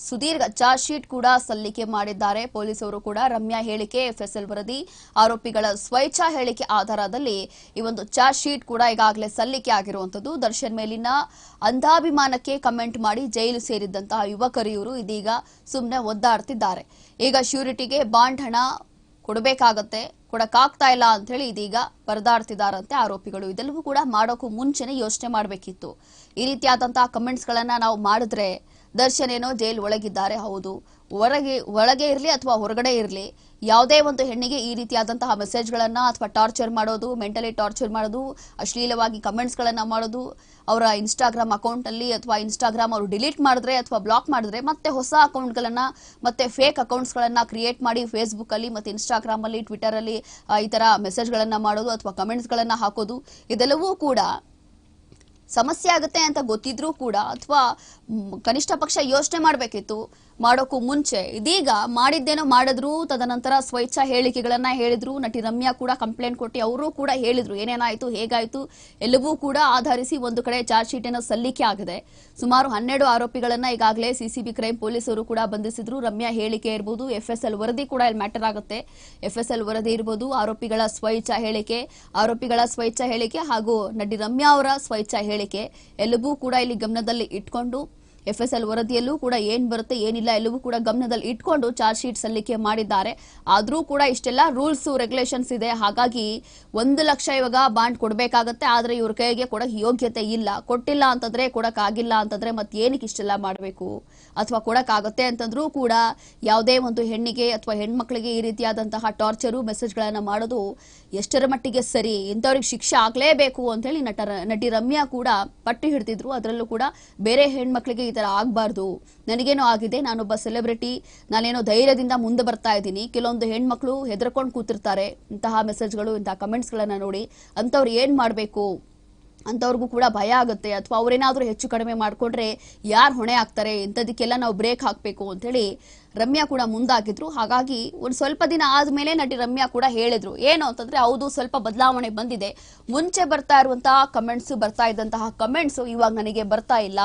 ಸುದೀರ್ಘ ಚಾರ್ಜ್ ಶೀಟ್ ಕೂಡ ಸಲ್ಲಿಕೆ ಮಾಡಿದ್ದಾರೆ. ಪೊಲೀಸರು ಕೂಡ ರಮ್ಯಾ ಹೇಳಿಕೆ ಎಫ್ಎಸ್ಎಲ್ ವರದಿ, ಆರೋಪಿಗಳ ಸ್ವೇಚ್ಛಾ ಹೇಳಿಕೆ ಆಧಾರದಲ್ಲಿ ಈ ಒಂದು ಚಾರ್ಜ್ ಶೀಟ್ ಕೂಡ ಈಗಾಗಲೇ ಸಲ್ಲಿಕೆ ಆಗಿರುವಂತದ್ದು ದರ್ಶನ್ ಮೇಲಿನ ಅಂಧಾಭಿಮಾನಕ್ಕೆ ಕಮೆಂಟ್ ಮಾಡಿ ಜೈಲು ಸೇರಿದ್ದಂತಹ ಯುವಕರು ಇವರು ಇದೀಗ ಸುಮ್ಮನೆ ಒದ್ದಾಡ್ತಿದ್ದಾರೆ. ಈಗ ಶ್ಯೂರಿಟಿಗೆ ಬಾಂಡ್ ಹಣ ಕೊಡಬೇಕಾಗತ್ತೆ. ಕೊಡಕ್ಕಾಗ್ತಾ ಇಲ್ಲ ಅಂತ ಹೇಳಿ ಇದೀಗ ಪರದಾಡ್ತಿದಾರಂತೆ ಆರೋಪಿಗಳು. ಇದೆಲ್ಲವೂ ಕೂಡ ಮಾಡೋಕ್ಕೂ ಮುಂಚೆನೆ ಯೋಚನೆ ಮಾಡಬೇಕಿತ್ತು. ಈ ರೀತಿಯಾದಂತಹ ಕಮೆಂಟ್ಸ್ ಗಳನ್ನ ನಾವು ಮಾಡಿದ್ರೆ ದರ್ಶನ್ ಏನೋ ಜೈಲ್ ಒಳಗಿದ್ದಾರೆ. ಹೌದು. ಹೊರಗೆ, ಒಳಗೆ ಇರಲಿ ಅಥವಾ ಹೊರಗಡೆ ಇರಲಿ ಯಾವುದೇ ಒಂದು ಹೆಣ್ಣಿಗೆ ಈ ರೀತಿಯಾದಂತಹ ಮೆಸೇಜ್ಗಳನ್ನ ಅಥವಾ ಟಾರ್ಚರ್ ಮಾಡೋದು ಮೆಂಟಲಿ ಟಾರ್ಚರ್ ಮಾಡೋದು, ಅಶ್ಲೀಲವಾಗಿ ಕಮೆಂಟ್ಸ್ ಗಳನ್ನ ಮಾಡೋದು, ಅವರ ಇನ್ಸ್ಟಾಗ್ರಾಮ್ ಅಕೌಂಟ್ ಅಲ್ಲಿ ಅಥವಾ ಇನ್ಸ್ಟಾಗ್ರಾಮ್ ಅವರು ಡಿಲೀಟ್ ಮಾಡಿದ್ರೆ ಅಥವಾ ಬ್ಲಾಕ್ ಮಾಡಿದ್ರೆ ಮತ್ತೆ ಹೊಸ ಅಕೌಂಟ್ಗಳನ್ನ ಮತ್ತೆ ಫೇಕ್ ಅಕೌಂಟ್ಸ್ ಗಳನ್ನ ಕ್ರಿಯೇಟ್ ಮಾಡಿ ಫೇಸ್ಬುಕ್ ಅಲ್ಲಿ ಮತ್ತೆ ಇನ್ಸ್ಟಾಗ್ರಾಮ್ ಅಲ್ಲಿ ಟ್ವಿಟರ್ ಅಲ್ಲಿ ಈ ತರ ಮೆಸೇಜ್ಗಳನ್ನ ಮಾಡೋದು ಅಥವಾ ಕಮೆಂಟ್ಸ್ ಗಳನ್ನ ಹಾಕೋದು ಇದೆಲ್ಲವೂ ಕೂಡ ಸಮಸ್ಯೆ ಆಗುತ್ತೆ ಅಂತ ಗೊತ್ತಿದ್ರೂ ಕೂಡ ಅಥವಾ ಕನಿಷ್ಠ ಪಕ್ಷ ಯೋಚನೆ ಮಾಡಬೇಕಿತ್ತು ಮಾಡೋಕ್ಕೂ ಮುಂಚೆ. ಇದೀಗ ಮಾಡಿದ್ದೇನೋ ಮಾಡಿದ್ರು, ತದನಂತರ ಸ್ವೇಚ್ಛಾ ಹೇಳಿಕೆಗಳನ್ನ ಹೇಳಿದ್ರು, ನಟಿ ರಮ್ಯಾ ಕೂಡ ಕಂಪ್ಲೇಂಟ್ ಕೊಟ್ಟು ಅವರು ಕೂಡ ಹೇಳಿದ್ರು, ಏನೇನಾಯ್ತು, ಹೇಗಾಯ್ತು ಎಲ್ಲವೂ ಕೂಡ ಆಧರಿಸಿ ಒಂದು ಕಡೆ ಚಾರ್ಜ್ ಶೀಟ್ ಅನ್ನು ಸಲ್ಲಿಕೆ ಆಗಿದೆ. ಸುಮಾರು ಹನ್ನೆರಡು ಆರೋಪಿಗಳನ್ನ ಈಗಾಗಲೇ ಸಿಸಿಬಿ ಕ್ರೈಮ್ ಪೊಲೀಸರು ಕೂಡ ಬಂಧಿಸಿದ್ರು. ರಮ್ಯಾ ಹೇಳಿಕೆ ಇರ್ಬೋದು, ಎಫ್ಎಸ್ಎಲ್ ವರದಿ ಕೂಡ ಇಲ್ಲಿ ಮ್ಯಾಟರ್ ಆಗುತ್ತೆ. ಎಫ್ಎಸ್ಎಲ್ ವರದಿ ಇರ್ಬೋದು, ಆರೋಪಿಗಳ ಸ್ವೇಚ್ಛಾ ಹೇಳಿಕೆ, ಆರೋಪಿಗಳ ಸ್ವೇಚ್ಛಾ ಹೇಳಿಕೆ ಹಾಗೂ ನಟಿ ರಮ್ಯಾ ಅವರ ಸ್ವೇಚ್ಛಾ ಹೇಳಿಕೆ ಎಲ್ಲವೂ ಕೂಡ ಇಲ್ಲಿ ಗಮನದಲ್ಲಿ ಇಟ್ಕೊಂಡು ಎಫ್ಎಸ್ಎಲ್ ವರದಿಯಲ್ಲೂ ಕೂಡ ಏನ್ ಬರುತ್ತೆ, ಏನಿಲ್ಲ ಎಲ್ಲವೂ ಕೂಡ ಗಮನದಲ್ಲಿ ಇಟ್ಕೊಂಡು ಚಾರ್ಜ್ ಶೀಟ್ ಸಲ್ಲಿಕೆ ಮಾಡಿದ್ದಾರೆ. ಆದ್ರೂ ಕೂಡ ಇಷ್ಟೆಲ್ಲ ರೂಲ್ಸ್, ರೆಗ್ಯುಲೇಷನ್ಸ್ ಇದೆ. ಹಾಗಾಗಿ ಒಂದು ಲಕ್ಷ ಇವಾಗ ಬಾಂಡ್ ಕೊಡಬೇಕಾಗತ್ತೆ. ಆದ್ರೆ ಇವ್ರ ಕೈಗೆ ಕೊಡಕ್ ಯೋಗ್ಯತೆ ಇಲ್ಲ. ಕೊಟ್ಟಿಲ್ಲ ಅಂತಂದ್ರೆ ಕೊಡಕ್ ಆಗಿಲ್ಲ ಅಂತಂದ್ರೆ ಮತ್ತೆ ಏನಕ್ಕೆ ಇಷ್ಟೆಲ್ಲ ಮಾಡಬೇಕು? ಅಥವಾ ಕೊಡಕ್ ಆಗುತ್ತೆ ಅಂತಂದ್ರೂ ಕೂಡ ಯಾವುದೇ ಒಂದು ಹೆಣ್ಣಿಗೆ ಅಥವಾ ಹೆಣ್ಮಕ್ಳಿಗೆ ಈ ರೀತಿಯಾದಂತಹ ಟಾರ್ಚರು, ಮೆಸೇಜ್ಗಳನ್ನ ಮಾಡೋದು ಎಷ್ಟರ ಮಟ್ಟಿಗೆ ಸರಿ? ಇಂಥವ್ರಿಗೆ ಶಿಕ್ಷೆ ಆಗ್ಲೇಬೇಕು ಅಂತ ಹೇಳಿ ನಟ, ನಟಿ ರಮ್ಯಾ ಕೂಡ ಪಟ್ಟು ಹಿಡ್ತಿದ್ರು ಅದರಲ್ಲೂ ಕೂಡ ಬೇರೆ ಹೆಣ್ಮಕ್ಳಿಗೆ ಈ ತರ ಆಗ್ಬಾರ್ದು. ನನಗೇನೋ ಆಗಿದೆ, ನಾನೊಬ್ಬ ಸೆಲೆಬ್ರಿಟಿ ನಾನೇನೋ ಧೈರ್ಯದಿಂದ ಮುಂದೆ ಬರ್ತಾ ಇದ್ದೀನಿ. ಕೆಲವೊಂದು ಹೆಣ್ಮಕ್ಳು ಹೆದರ್ಕೊಂಡು ಕೂತಿರ್ತಾರೆ. ಇಂತಹ ಮೆಸೇಜ್ಗಳು ಇಂತಹ ಕಮೆಂಟ್ಸ್ಗಳನ್ನ ನೋಡಿ ಅಂಥವ್ರು ಏನ್ ಮಾಡಬೇಕು? ಅಂಥವ್ರಿಗೂ ಕೂಡ ಭಯ ಆಗುತ್ತೆ. ಅಥವಾ ಅವ್ರೇನಾದ್ರೂ ಹೆಚ್ಚು ಕಡಿಮೆ ಮಾಡ್ಕೊಂಡ್ರೆ ಯಾರು ಹೊಣೆ ಆಗ್ತಾರೆ ಇಂಥದಕ್ಕೆಲ್ಲ ನಾವು ಬ್ರೇಕ್ ಹಾಕಬೇಕು ಅಂತೇಳಿ ರಮ್ಯಾ ಕೂಡ ಮುಂದಾಗಿದ್ರು. ಹಾಗಾಗಿ ಒಂದು ಸ್ವಲ್ಪ ದಿನ ಆದ್ಮೇಲೆ ನಟಿ ರಮ್ಯಾ ಕೂಡ ಹೇಳಿದ್ರು. ಏನು ಅಂತಂದ್ರೆ ಹೌದು, ಸ್ವಲ್ಪ ಬದಲಾವಣೆ ಬಂದಿದೆ. ಮುಂಚೆ ಬರ್ತಾ ಇರುವಂತಹ ಕಮೆಂಟ್ಸ್ ಬರ್ತಾ ಇದ್ದಂತಹ ಕಮೆಂಟ್ಸ್ ಇವಾಗ ನನಗೆ ಬರ್ತಾ ಇಲ್ಲ.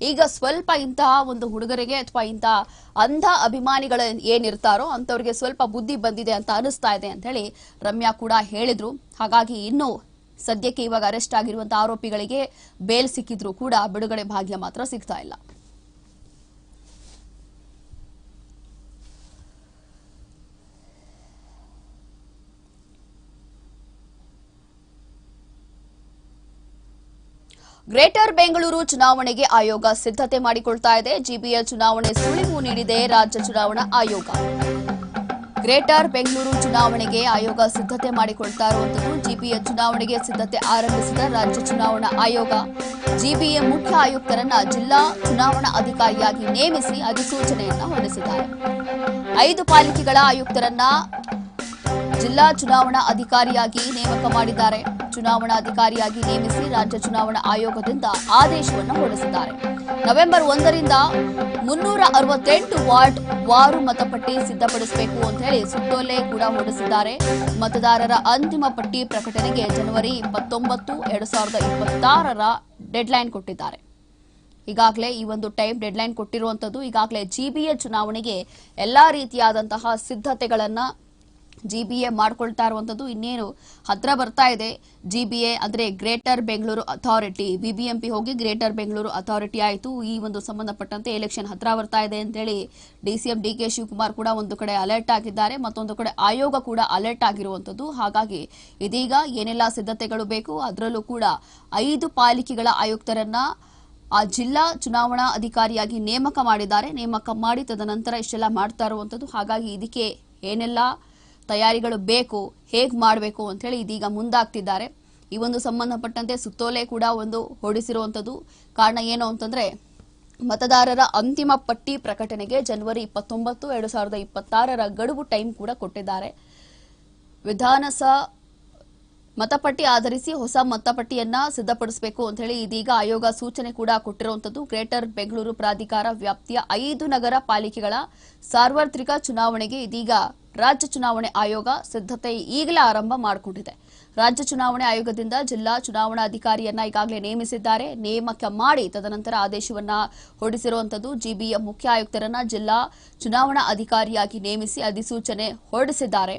ಈಗ ಸ್ವಲ್ಪ ಇಂತಹ ಒಂದು ಹುಡುಗರಿಗೆ ಅಥವಾ ಇಂತಹ ಅಂಧ ಅಭಿಮಾನಿಗಳ ಏನಿರ್ತಾರೋ ಅಂತವ್ರಿಗೆ ಸ್ವಲ್ಪ ಬುದ್ಧಿ ಬಂದಿದೆ ಅಂತ ಅನಿಸ್ತಾ ಇದೆ ಅಂತ ಹೇಳಿ ರಮ್ಯಾ ಕೂಡ ಹೇಳಿದ್ರು. ಹಾಗಾಗಿ ಇನ್ನು ಸದ್ಯಕ್ಕೆ ಇವಾಗ ಅರೆಸ್ಟ್ ಆಗಿರುವಂತಹ ಆರೋಪಿಗಳಿಗೆ ಬೇಲ್ ಸಿಕ್ಕಿದ್ರು ಕೂಡ ಬಿಡುಗಡೆ ಭಾಗ್ಯ ಮಾತ್ರ ಸಿಗ್ತಾ ಇಲ್ಲ. ಗ್ರೇಟರ್ ಬೆಂಗಳೂರು ಚುನಾವಣೆಗೆ ಆಯೋಗ ಸಿದ್ಧತೆ ಮಾಡಿಕೊಳ್ತಾ ಇದೆ. ಜಿಬಿಎಲ್ ಚುನಾವಣೆ ಸುಳಿವು ನೀಡಿದೆ ರಾಜ್ಯ ಚುನಾವಣಾ ಆಯೋಗ. ಗ್ರೇಟರ್ ಬೆಂಗಳೂರು ಚುನಾವಣೆಗೆ ಆಯೋಗ ಸಿದ್ಧತೆ ಮಾಡಿಕೊಳ್ತಾ ಇರುವಂತದ್ದು ಜಿಬಿಎ ಚುನಾವಣೆಗೆ ಸಿದ್ಧತೆ ಆರಂಭಿಸಿದ ರಾಜ್ಯ ಚುನಾವಣಾ ಆಯೋಗ. ಜಿಬಿಎ ಮುಖ್ಯ ಆಯುಕ್ತರನ್ನ ಜಿಲ್ಲಾ ಚುನಾವಣಾ ಅಧಿಕಾರಿಯಾಗಿ ನೇಮಿಸಿ ಅಧಿಸೂಚನೆಯನ್ನ ಹೊರಡಿಸಿದ್ದಾರೆ. ಐದು ಪಾಲಿಕೆಗಳ ಆಯುಕ್ತರನ್ನ ಜಿಲ್ಲಾ ಚುನಾವಣಾ ಅಧಿಕಾರಿಯಾಗಿ ನೇಮಕ ಮಾಡಿದ್ದಾರೆ. ಚುನಾವಣಾ ಅಧಿಕಾರಿಯಾಗಿ ನೇಮಿಸಿ ರಾಜ್ಯ ಚುನಾವಣಾ ಆಯೋಗದಿಂದ ಆದೇಶವನ್ನು ಹೊರಡಿಸಿದ್ದಾರೆ. ನವೆಂಬರ್ ಒಂದರಿಂದ ಮುನ್ನೂರ ಅರವತ್ತೆಂಟು ವಾರ್ಡ್ ವಾರು ಮತಪಟ್ಟಿ ಸಿದ್ಧಪಡಿಸಬೇಕು ಅಂತ ಹೇಳಿ ಸುತ್ತೋಲೆ ಕೂಡ ಹೊರಡಿಸಿದ್ದಾರೆ. ಮತದಾರರ ಅಂತಿಮ ಪಟ್ಟಿ ಪ್ರಕಟಣೆಗೆ ಜನವರಿ ಇಪ್ಪತ್ತೊಂಬತ್ತು, ಎರಡು ಸಾವಿರದ ಇಪ್ಪತ್ತಾರರ ಡೆಡ್ಲೈನ್ ಕೊಟ್ಟಿದ್ದಾರೆ. ಈಗಾಗಲೇ ಈ ಒಂದು ಟೈಮ್ ಡೆಡ್ಲೈನ್ ಕೊಟ್ಟಿರುವಂತದ್ದು ಈಗಾಗಲೇ ಜಿಬಿಎ ಚುನಾವಣೆಗೆ ಎಲ್ಲಾ ರೀತಿಯಾದಂತಹ ಸಿದ್ಧತೆಗಳನ್ನ ಜಿಬಿಎ ಮಾಡ್ಕೊಳ್ತಾ ಇರುವಂತದ್ದು ಇನ್ನೇನು ಹತ್ರ ಬರ್ತಾ ಇದೆ. ಜಿಬಿಎ ಅಂದ್ರೆ ಗ್ರೇಟರ್ ಬೆಂಗಳೂರು ಅಥಾರಿಟಿ ಬಿಬಿಎಂಪಿ ಹೋಗಿ ಗ್ರೇಟರ್ ಬೆಂಗಳೂರು ಅಥಾರಿಟಿ ಆಯಿತು. ಈ ಒಂದು ಸಂಬಂಧಪಟ್ಟಂತೆ ಎಲೆಕ್ಷನ್ ಹತ್ರ ಬರ್ತಾ ಇದೆ ಅಂತೇಳಿ ಡಿಸಿಎಂ ಡಿ ಕೆ ಶಿವಕುಮಾರ್ ಕೂಡ ಒಂದು ಕಡೆ ಅಲರ್ಟ್ ಆಗಿದ್ದಾರೆ ಮತ್ತೊಂದು ಕಡೆ ಆಯೋಗ ಕೂಡ ಅಲರ್ಟ್ ಆಗಿರುವಂತದ್ದು. ಹಾಗಾಗಿ ಇದೀಗ ಏನೆಲ್ಲ ಸಿದ್ಧತೆಗಳು ಬೇಕು, ಅದರಲ್ಲೂ ಕೂಡ ಐದು ಪಾಲಿಕೆಗಳ ಆಯುಕ್ತರನ್ನ ಆ ಜಿಲ್ಲಾ ಚುನಾವಣಾ ಅಧಿಕಾರಿಯಾಗಿ ನೇಮಕ ಮಾಡಿದ್ದಾರೆ. ನೇಮಕ ಮಾಡಿ ತದನಂತರ ಇಷ್ಟೆಲ್ಲ ಮಾಡ್ತಾ ಇರುವಂತದ್ದು. ಹಾಗಾಗಿ ಇದಕ್ಕೆ ಏನೆಲ್ಲ ತಯಾರಿಗಳು ಬೇಕು, ಹೇಗೆ ಮಾಡಬೇಕು ಅಂತ ಹೇಳಿ ಇದೀಗ ಮುಂದಾಗ್ತಿದ್ದಾರೆ. ಈ ಒಂದು ಸಂಬಂಧಪಟ್ಟಂತೆ ಸುತ್ತೋಲೆ ಕೂಡ ಒಂದು ಹೊಡಿಸಿರುವಂಥದ್ದು. ಕಾರಣ ಏನು ಅಂತಂದ್ರೆ, ಮತದಾರರ ಅಂತಿಮ ಪಟ್ಟಿ ಪ್ರಕಟಣೆಗೆ ಜನವರಿ ಇಪ್ಪತ್ತೊಂಬತ್ತು, ಎರಡು ಸಾವಿರದ ಇಪ್ಪತ್ತಾರರ ಗಡುವು ಟೈಮ್ ಕೂಡ ಕೊಟ್ಟಿದ್ದಾರೆ. ವಿಧಾನಸಭಾ ಮತಪಟ್ಟಿ ಆಧರಿಸಿ ಹೊಸ ಮತಪಟ್ಟಿಯನ್ನ ಸಿದ್ಧಪಡಿಸಬೇಕು ಅಂತ ಹೇಳಿ ಇದೀಗ ಆಯೋಗ ಸೂಚನೆ ಕೂಡ ಕೊಟ್ಟಿರುವಂತದ್ದು ಗ್ರೇಟರ್ ಬೆಂಗಳೂರು ಪ್ರಾಧಿಕಾರ ವ್ಯಾಪ್ತಿಯ ಐದು ನಗರ ಪಾಲಿಕೆಗಳ ಸಾರ್ವತ್ರಿಕ ಚುನಾವಣೆಗೆ ಇದೀಗ ರಾಜ್ಯ ಚುನಾವಣೆ ಆಯೋಗ ಸಿದ್ಧತೆ ಈಗಲೇ ಆರಂಭ ಮಾಡಿಕೊಂಡಿದೆ. ರಾಜ್ಯ ಚುನಾವಣೆ ಆಯೋಗದಿಂದ ಜಿಲ್ಲಾ ಚುನಾವಣಾ ಚುನಾವಣಾಧಿಕಾರಿಯನ್ನ ಈಗಾಗಲೇ ನೇಮಿಸಿದ್ದಾರೆ. ನೇಮಕ ಮಾಡಿ ತದನಂತರ ಆದೇಶವನ್ನ ಹೊರಡಿಸಿರುವಂತದ್ದು ಜಿಬಿಎಂ ಮುಖ್ಯ ಆಯುಕ್ತರನ್ನ ಜಿಲ್ಲಾ ಚುನಾವಣಾ ಅಧಿಕಾರಿಯಾಗಿ ನೇಮಿಸಿ ಅಧಿಸೂಚನೆ ಹೊರಡಿಸಿದ್ದಾರೆ.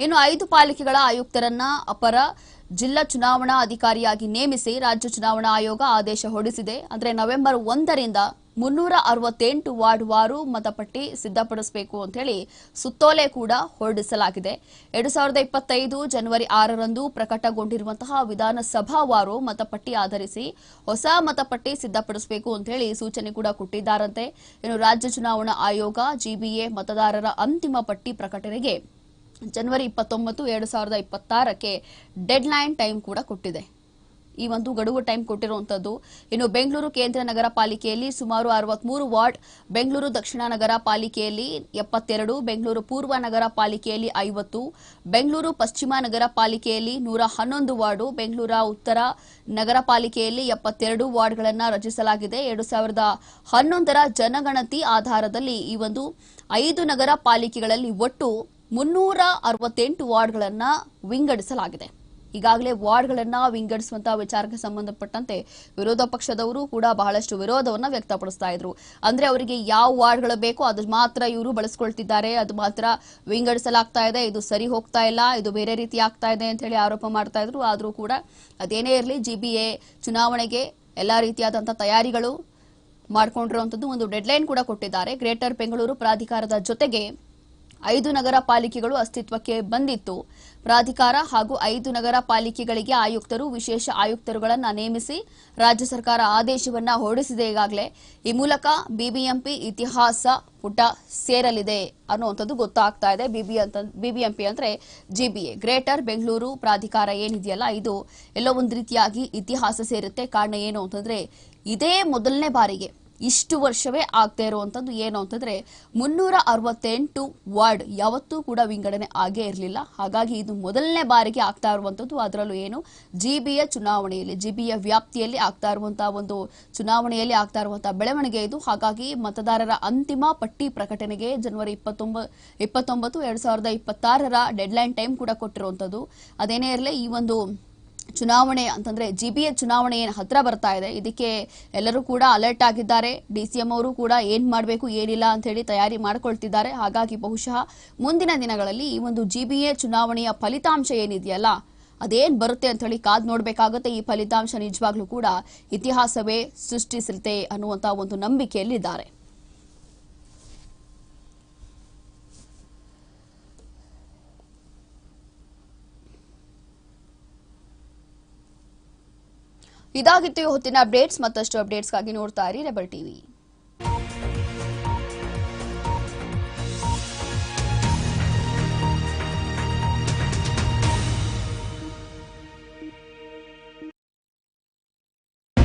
ಇನ್ನು ಐದು ಪಾಲಿಕೆಗಳ ಆಯುಕ್ತರನ್ನ ಅಪರ ಜಿಲ್ಲಾ ಚುನಾವಣಾ ಅಧಿಕಾರಿಯಾಗಿ ನೇಮಿಸಿ ರಾಜ್ಯ ಚುನಾವಣಾ ಆಯೋಗ ಆದೇಶ ಹೊರಡಿಸಿದೆ. ಅಂದರೆ ನವೆಂಬರ್ ಒಂದರಿಂದ ಮುನ್ನೂರ ಅರವತ್ತೆಂಟು ವಾರ್ಡ್ ವಾರು ಮತಪಟ್ಟಿ ಸಿದ್ಧಪಡಿಸಬೇಕು ಅಂತ ಹೇಳಿ ಸುತ್ತೋಲೆ ಕೂಡ ಹೊರಡಿಸಲಾಗಿದೆ. ಎರಡು ಸಾವಿರದ ಇಪ್ಪತ್ತೈದು ಜನವರಿ ಆರರಂದು ಪ್ರಕಟಗೊಂಡಿರುವಂತಹ ವಿಧಾನಸಭಾವಾರು ಮತಪಟ್ಟಿ ಆಧರಿಸಿ ಹೊಸ ಮತಪಟ್ಟಿ ಸಿದ್ಧಪಡಿಸಬೇಕು ಅಂತ ಹೇಳಿ ಸೂಚನೆ ಕೂಡ ಕೊಟ್ಟಿದ್ದಾರಂತೆ. ಇನ್ನು ರಾಜ್ಯ ಚುನಾವಣಾ ಆಯೋಗ ಜಿಬಿಎ ಮತದಾರರ ಅಂತಿಮ ಪಟ್ಟಿ ಪ್ರಕಟಣೆಗೆ ಜನವರಿ ಇಪ್ಪತ್ತೊಂಬತ್ತು, ಎರಡು ಸಾವಿರದ ಇಪ್ಪತ್ತಾರಕ್ಕೆ ಡೆಡ್ಲೈನ್ ಟೈಮ್ ಕೂಡ ಕೊಟ್ಟಿದೆ. ಈ ಒಂದು ಗಡುವು ಟೈಮ್ ಕೊಟ್ಟಿರುವಂತದ್ದು. ಇನ್ನು ಬೆಂಗಳೂರು ಕೇಂದ್ರ ನಗರ ಪಾಲಿಕೆಯಲ್ಲಿ ಸುಮಾರು ಅರವತ್ಮೂರು ವಾರ್ಡ್, ಬೆಂಗಳೂರು ದಕ್ಷಿಣ ನಗರ ಪಾಲಿಕೆಯಲ್ಲಿ ಎಪ್ಪತ್ತೆರಡು, ಬೆಂಗಳೂರು ಪೂರ್ವ ನಗರ ಪಾಲಿಕೆಯಲ್ಲಿ ಐವತ್ತು, ಬೆಂಗಳೂರು ಪಶ್ಚಿಮ ನಗರ ಪಾಲಿಕೆಯಲ್ಲಿ ನೂರ ಹನ್ನೊಂದು ವಾರ್ಡು, ಬೆಂಗಳೂರ ಉತ್ತರ ನಗರ ಪಾಲಿಕೆಯಲ್ಲಿ ಎಪ್ಪತ್ತೆರಡು ವಾರ್ಡ್ಗಳನ್ನು ರಚಿಸಲಾಗಿದೆ. ಎರಡು ಸಾವಿರದ ಹನ್ನೊಂದರ ಜನಗಣತಿ ಆಧಾರದಲ್ಲಿ ಈ ಒಂದು ಐದು ನಗರ ಪಾಲಿಕೆಗಳಲ್ಲಿ ಒಟ್ಟು ಮುನ್ನೂರ ಅರವತ್ತೆಂಟು ವಾರ್ಡ್ಗಳನ್ನು ವಿಂಗಡಿಸಲಾಗಿದೆ. ಈಗಾಗಲೇ ವಾರ್ಡ್ಗಳನ್ನ ವಿಂಗಡಿಸುವಂತಹ ವಿಚಾರಕ್ಕೆ ಸಂಬಂಧಪಟ್ಟಂತೆ ವಿರೋಧ ಪಕ್ಷದವರು ಕೂಡ ಬಹಳಷ್ಟು ವಿರೋಧವನ್ನ ವ್ಯಕ್ತಪಡಿಸ್ತಾ ಇದ್ರು. ಅಂದ್ರೆ ಅವರಿಗೆ ಯಾವ ವಾರ್ಡ್ಗಳು ಬೇಕೋ ಅದು ಮಾತ್ರ ಇವರು ಬಳಸ್ಕೊಳ್ತಿದ್ದಾರೆ, ಅದು ಮಾತ್ರ ವಿಂಗಡಿಸಲಾಗ್ತಾ ಇದೆ, ಇದು ಸರಿ ಹೋಗ್ತಾ ಇಲ್ಲ, ಇದು ಬೇರೆ ರೀತಿ ಆಗ್ತಾ ಇದೆ ಅಂತ ಹೇಳಿ ಆರೋಪ ಮಾಡ್ತಾ ಇದ್ರು. ಆದರೂ ಕೂಡ ಅದೇನೇ ಇರಲಿ ಜಿಬಿಎ ಚುನಾವಣೆಗೆ ಎಲ್ಲಾ ರೀತಿಯಾದಂತಹ ತಯಾರಿಗಳು ಮಾಡ್ಕೊಂಡಿರುವಂತದ್ದು ಒಂದು ಡೆಡ್ಲೈನ್ ಕೂಡ ಕೊಟ್ಟಿದ್ದಾರೆ. ಗ್ರೇಟರ್ ಬೆಂಗಳೂರು ಪ್ರಾಧಿಕಾರದ ಜೊತೆಗೆ ಐದು ನಗರ ಪಾಲಿಕೆಗಳು ಅಸ್ತಿತ್ವಕ್ಕೆ ಬಂದಿತ್ತು. ಪ್ರಾಧಿಕಾರ ಹಾಗೂ ಐದು ನಗರ ಪಾಲಿಕೆಗಳಿಗೆ ಆಯುಕ್ತರು, ವಿಶೇಷ ಆಯುಕ್ತರುಗಳನ್ನು ನೇಮಿಸಿ ರಾಜ್ಯ ಸರ್ಕಾರ ಆದೇಶವನ್ನು ಹೊರಡಿಸಿದೆ ಈಗಾಗಲೇ. ಈ ಮೂಲಕ ಬಿಬಿಎಂಪಿ ಇತಿಹಾಸ ಪುಟ ಸೇರಲಿದೆ ಅನ್ನುವಂಥದ್ದು ಗೊತ್ತಾಗ್ತಾ ಇದೆ. ಬಿಬಿ ಅಂತ, ಬಿಬಿಎಂಪಿ ಅಂದರೆ ಜಿಬಿಎ. ಗ್ರೇಟರ್ ಬೆಂಗಳೂರು ಪ್ರಾಧಿಕಾರ ಏನಿದೆಯಲ್ಲ, ಇದು ಎಲ್ಲೋ ಒಂದು ರೀತಿಯಾಗಿ ಇತಿಹಾಸ ಸೇರುತ್ತೆ. ಕಾರಣ ಏನು ಅಂತಂದ್ರೆ, ಇದೇ ಮೊದಲನೇ ಬಾರಿಗೆ ಇಷ್ಟು ವರ್ಷವೇ ಆಗ್ತಾ ಇರುವಂತದ್ದು ಏನು ಅಂತಂದ್ರೆ ಮುನ್ನೂರ ಅರವತ್ತೆಂಟು ವಾರ್ಡ್ ಯಾವತ್ತೂ ಕೂಡ ವಿಂಗಡಣೆ ಆಗೇ ಇರಲಿಲ್ಲ. ಹಾಗಾಗಿ ಇದು ಮೊದಲನೇ ಬಾರಿಗೆ ಆಗ್ತಾ ಇರುವಂತದ್ದು. ಅದರಲ್ಲೂ ಏನು? ಜಿಬಿಯ ಚುನಾವಣೆಯಲ್ಲಿ, ಜಿಬಿಯ ವ್ಯಾಪ್ತಿಯಲ್ಲಿ ಆಗ್ತಾ ಇರುವಂತಹ ಒಂದು ಚುನಾವಣೆಯಲ್ಲಿ ಆಗ್ತಾ ಇರುವಂತಹ ಬೆಳವಣಿಗೆ ಇದು. ಹಾಗಾಗಿ ಮತದಾರರ ಅಂತಿಮ ಪಟ್ಟಿ ಪ್ರಕಟಣೆಗೆ ಜನವರಿ ಇಪ್ಪತ್ತೊಂಬ, ಇಪ್ಪತ್ತೊಂಬತ್ತು, ಎರಡ್ ಸಾವಿರದ ಇಪ್ಪತ್ತಾರರ ಡೆಡ್ಲೈನ್ ಟೈಮ್ ಕೂಡ ಕೊಟ್ಟಿರುವಂತದ್ದು. ಅದೇನೇ ಇರಲಿ, ಈ ಒಂದು ಚುನಾವಣೆ ಅಂತಂದ್ರೆ ಜಿಬಿಎ ಚುನಾವಣೆ ಏನು ಹತ್ರ ಬರ್ತಾ ಇದೆ, ಇದಕ್ಕೆ ಎಲ್ಲರೂ ಕೂಡ ಅಲರ್ಟ್ ಆಗಿದ್ದಾರೆ. ಡಿಸಿಎಂ ಅವರು ಕೂಡ ಏನ್ ಮಾಡಬೇಕು, ಏನಿಲ್ಲ ಅಂತ ಹೇಳಿ ತಯಾರಿ ಮಾಡ್ಕೊಳ್ತಿದ್ದಾರೆ. ಹಾಗಾಗಿ ಬಹುಶಃ ಮುಂದಿನ ದಿನಗಳಲ್ಲಿ ಈ ಒಂದು ಜಿಬಿಎ ಚುನಾವಣೆಯ ಫಲಿತಾಂಶ ಏನಿದೆಯಲ್ಲ, ಅದೇನ್ ಬರುತ್ತೆ ಅಂತ ಹೇಳಿ ಕಾದ್ ನೋಡ್ಬೇಕಾಗುತ್ತೆ. ಈ ಫಲಿತಾಂಶ ನಿಜವಾಗ್ಲೂ ಕೂಡ ಇತಿಹಾಸವೇ ಸೃಷ್ಟಿಸುತ್ತೆ ಅನ್ನುವಂತ ಒಂದು ನಂಬಿಕೆಯಲ್ಲಿದ್ದಾರೆ. ಇದಾಗಿತ್ತು ಹೊತ್ತಿನ ಅಪ್ಡೇಟ್ಸ್ ಮತ್ತಷ್ಟು ಅಪ್ಡೇಟ್ಸ್ಗಾಗಿ ನೋಡ್ತಾ ಇರಿ ರೆಬಲ್ ಟಿವಿ.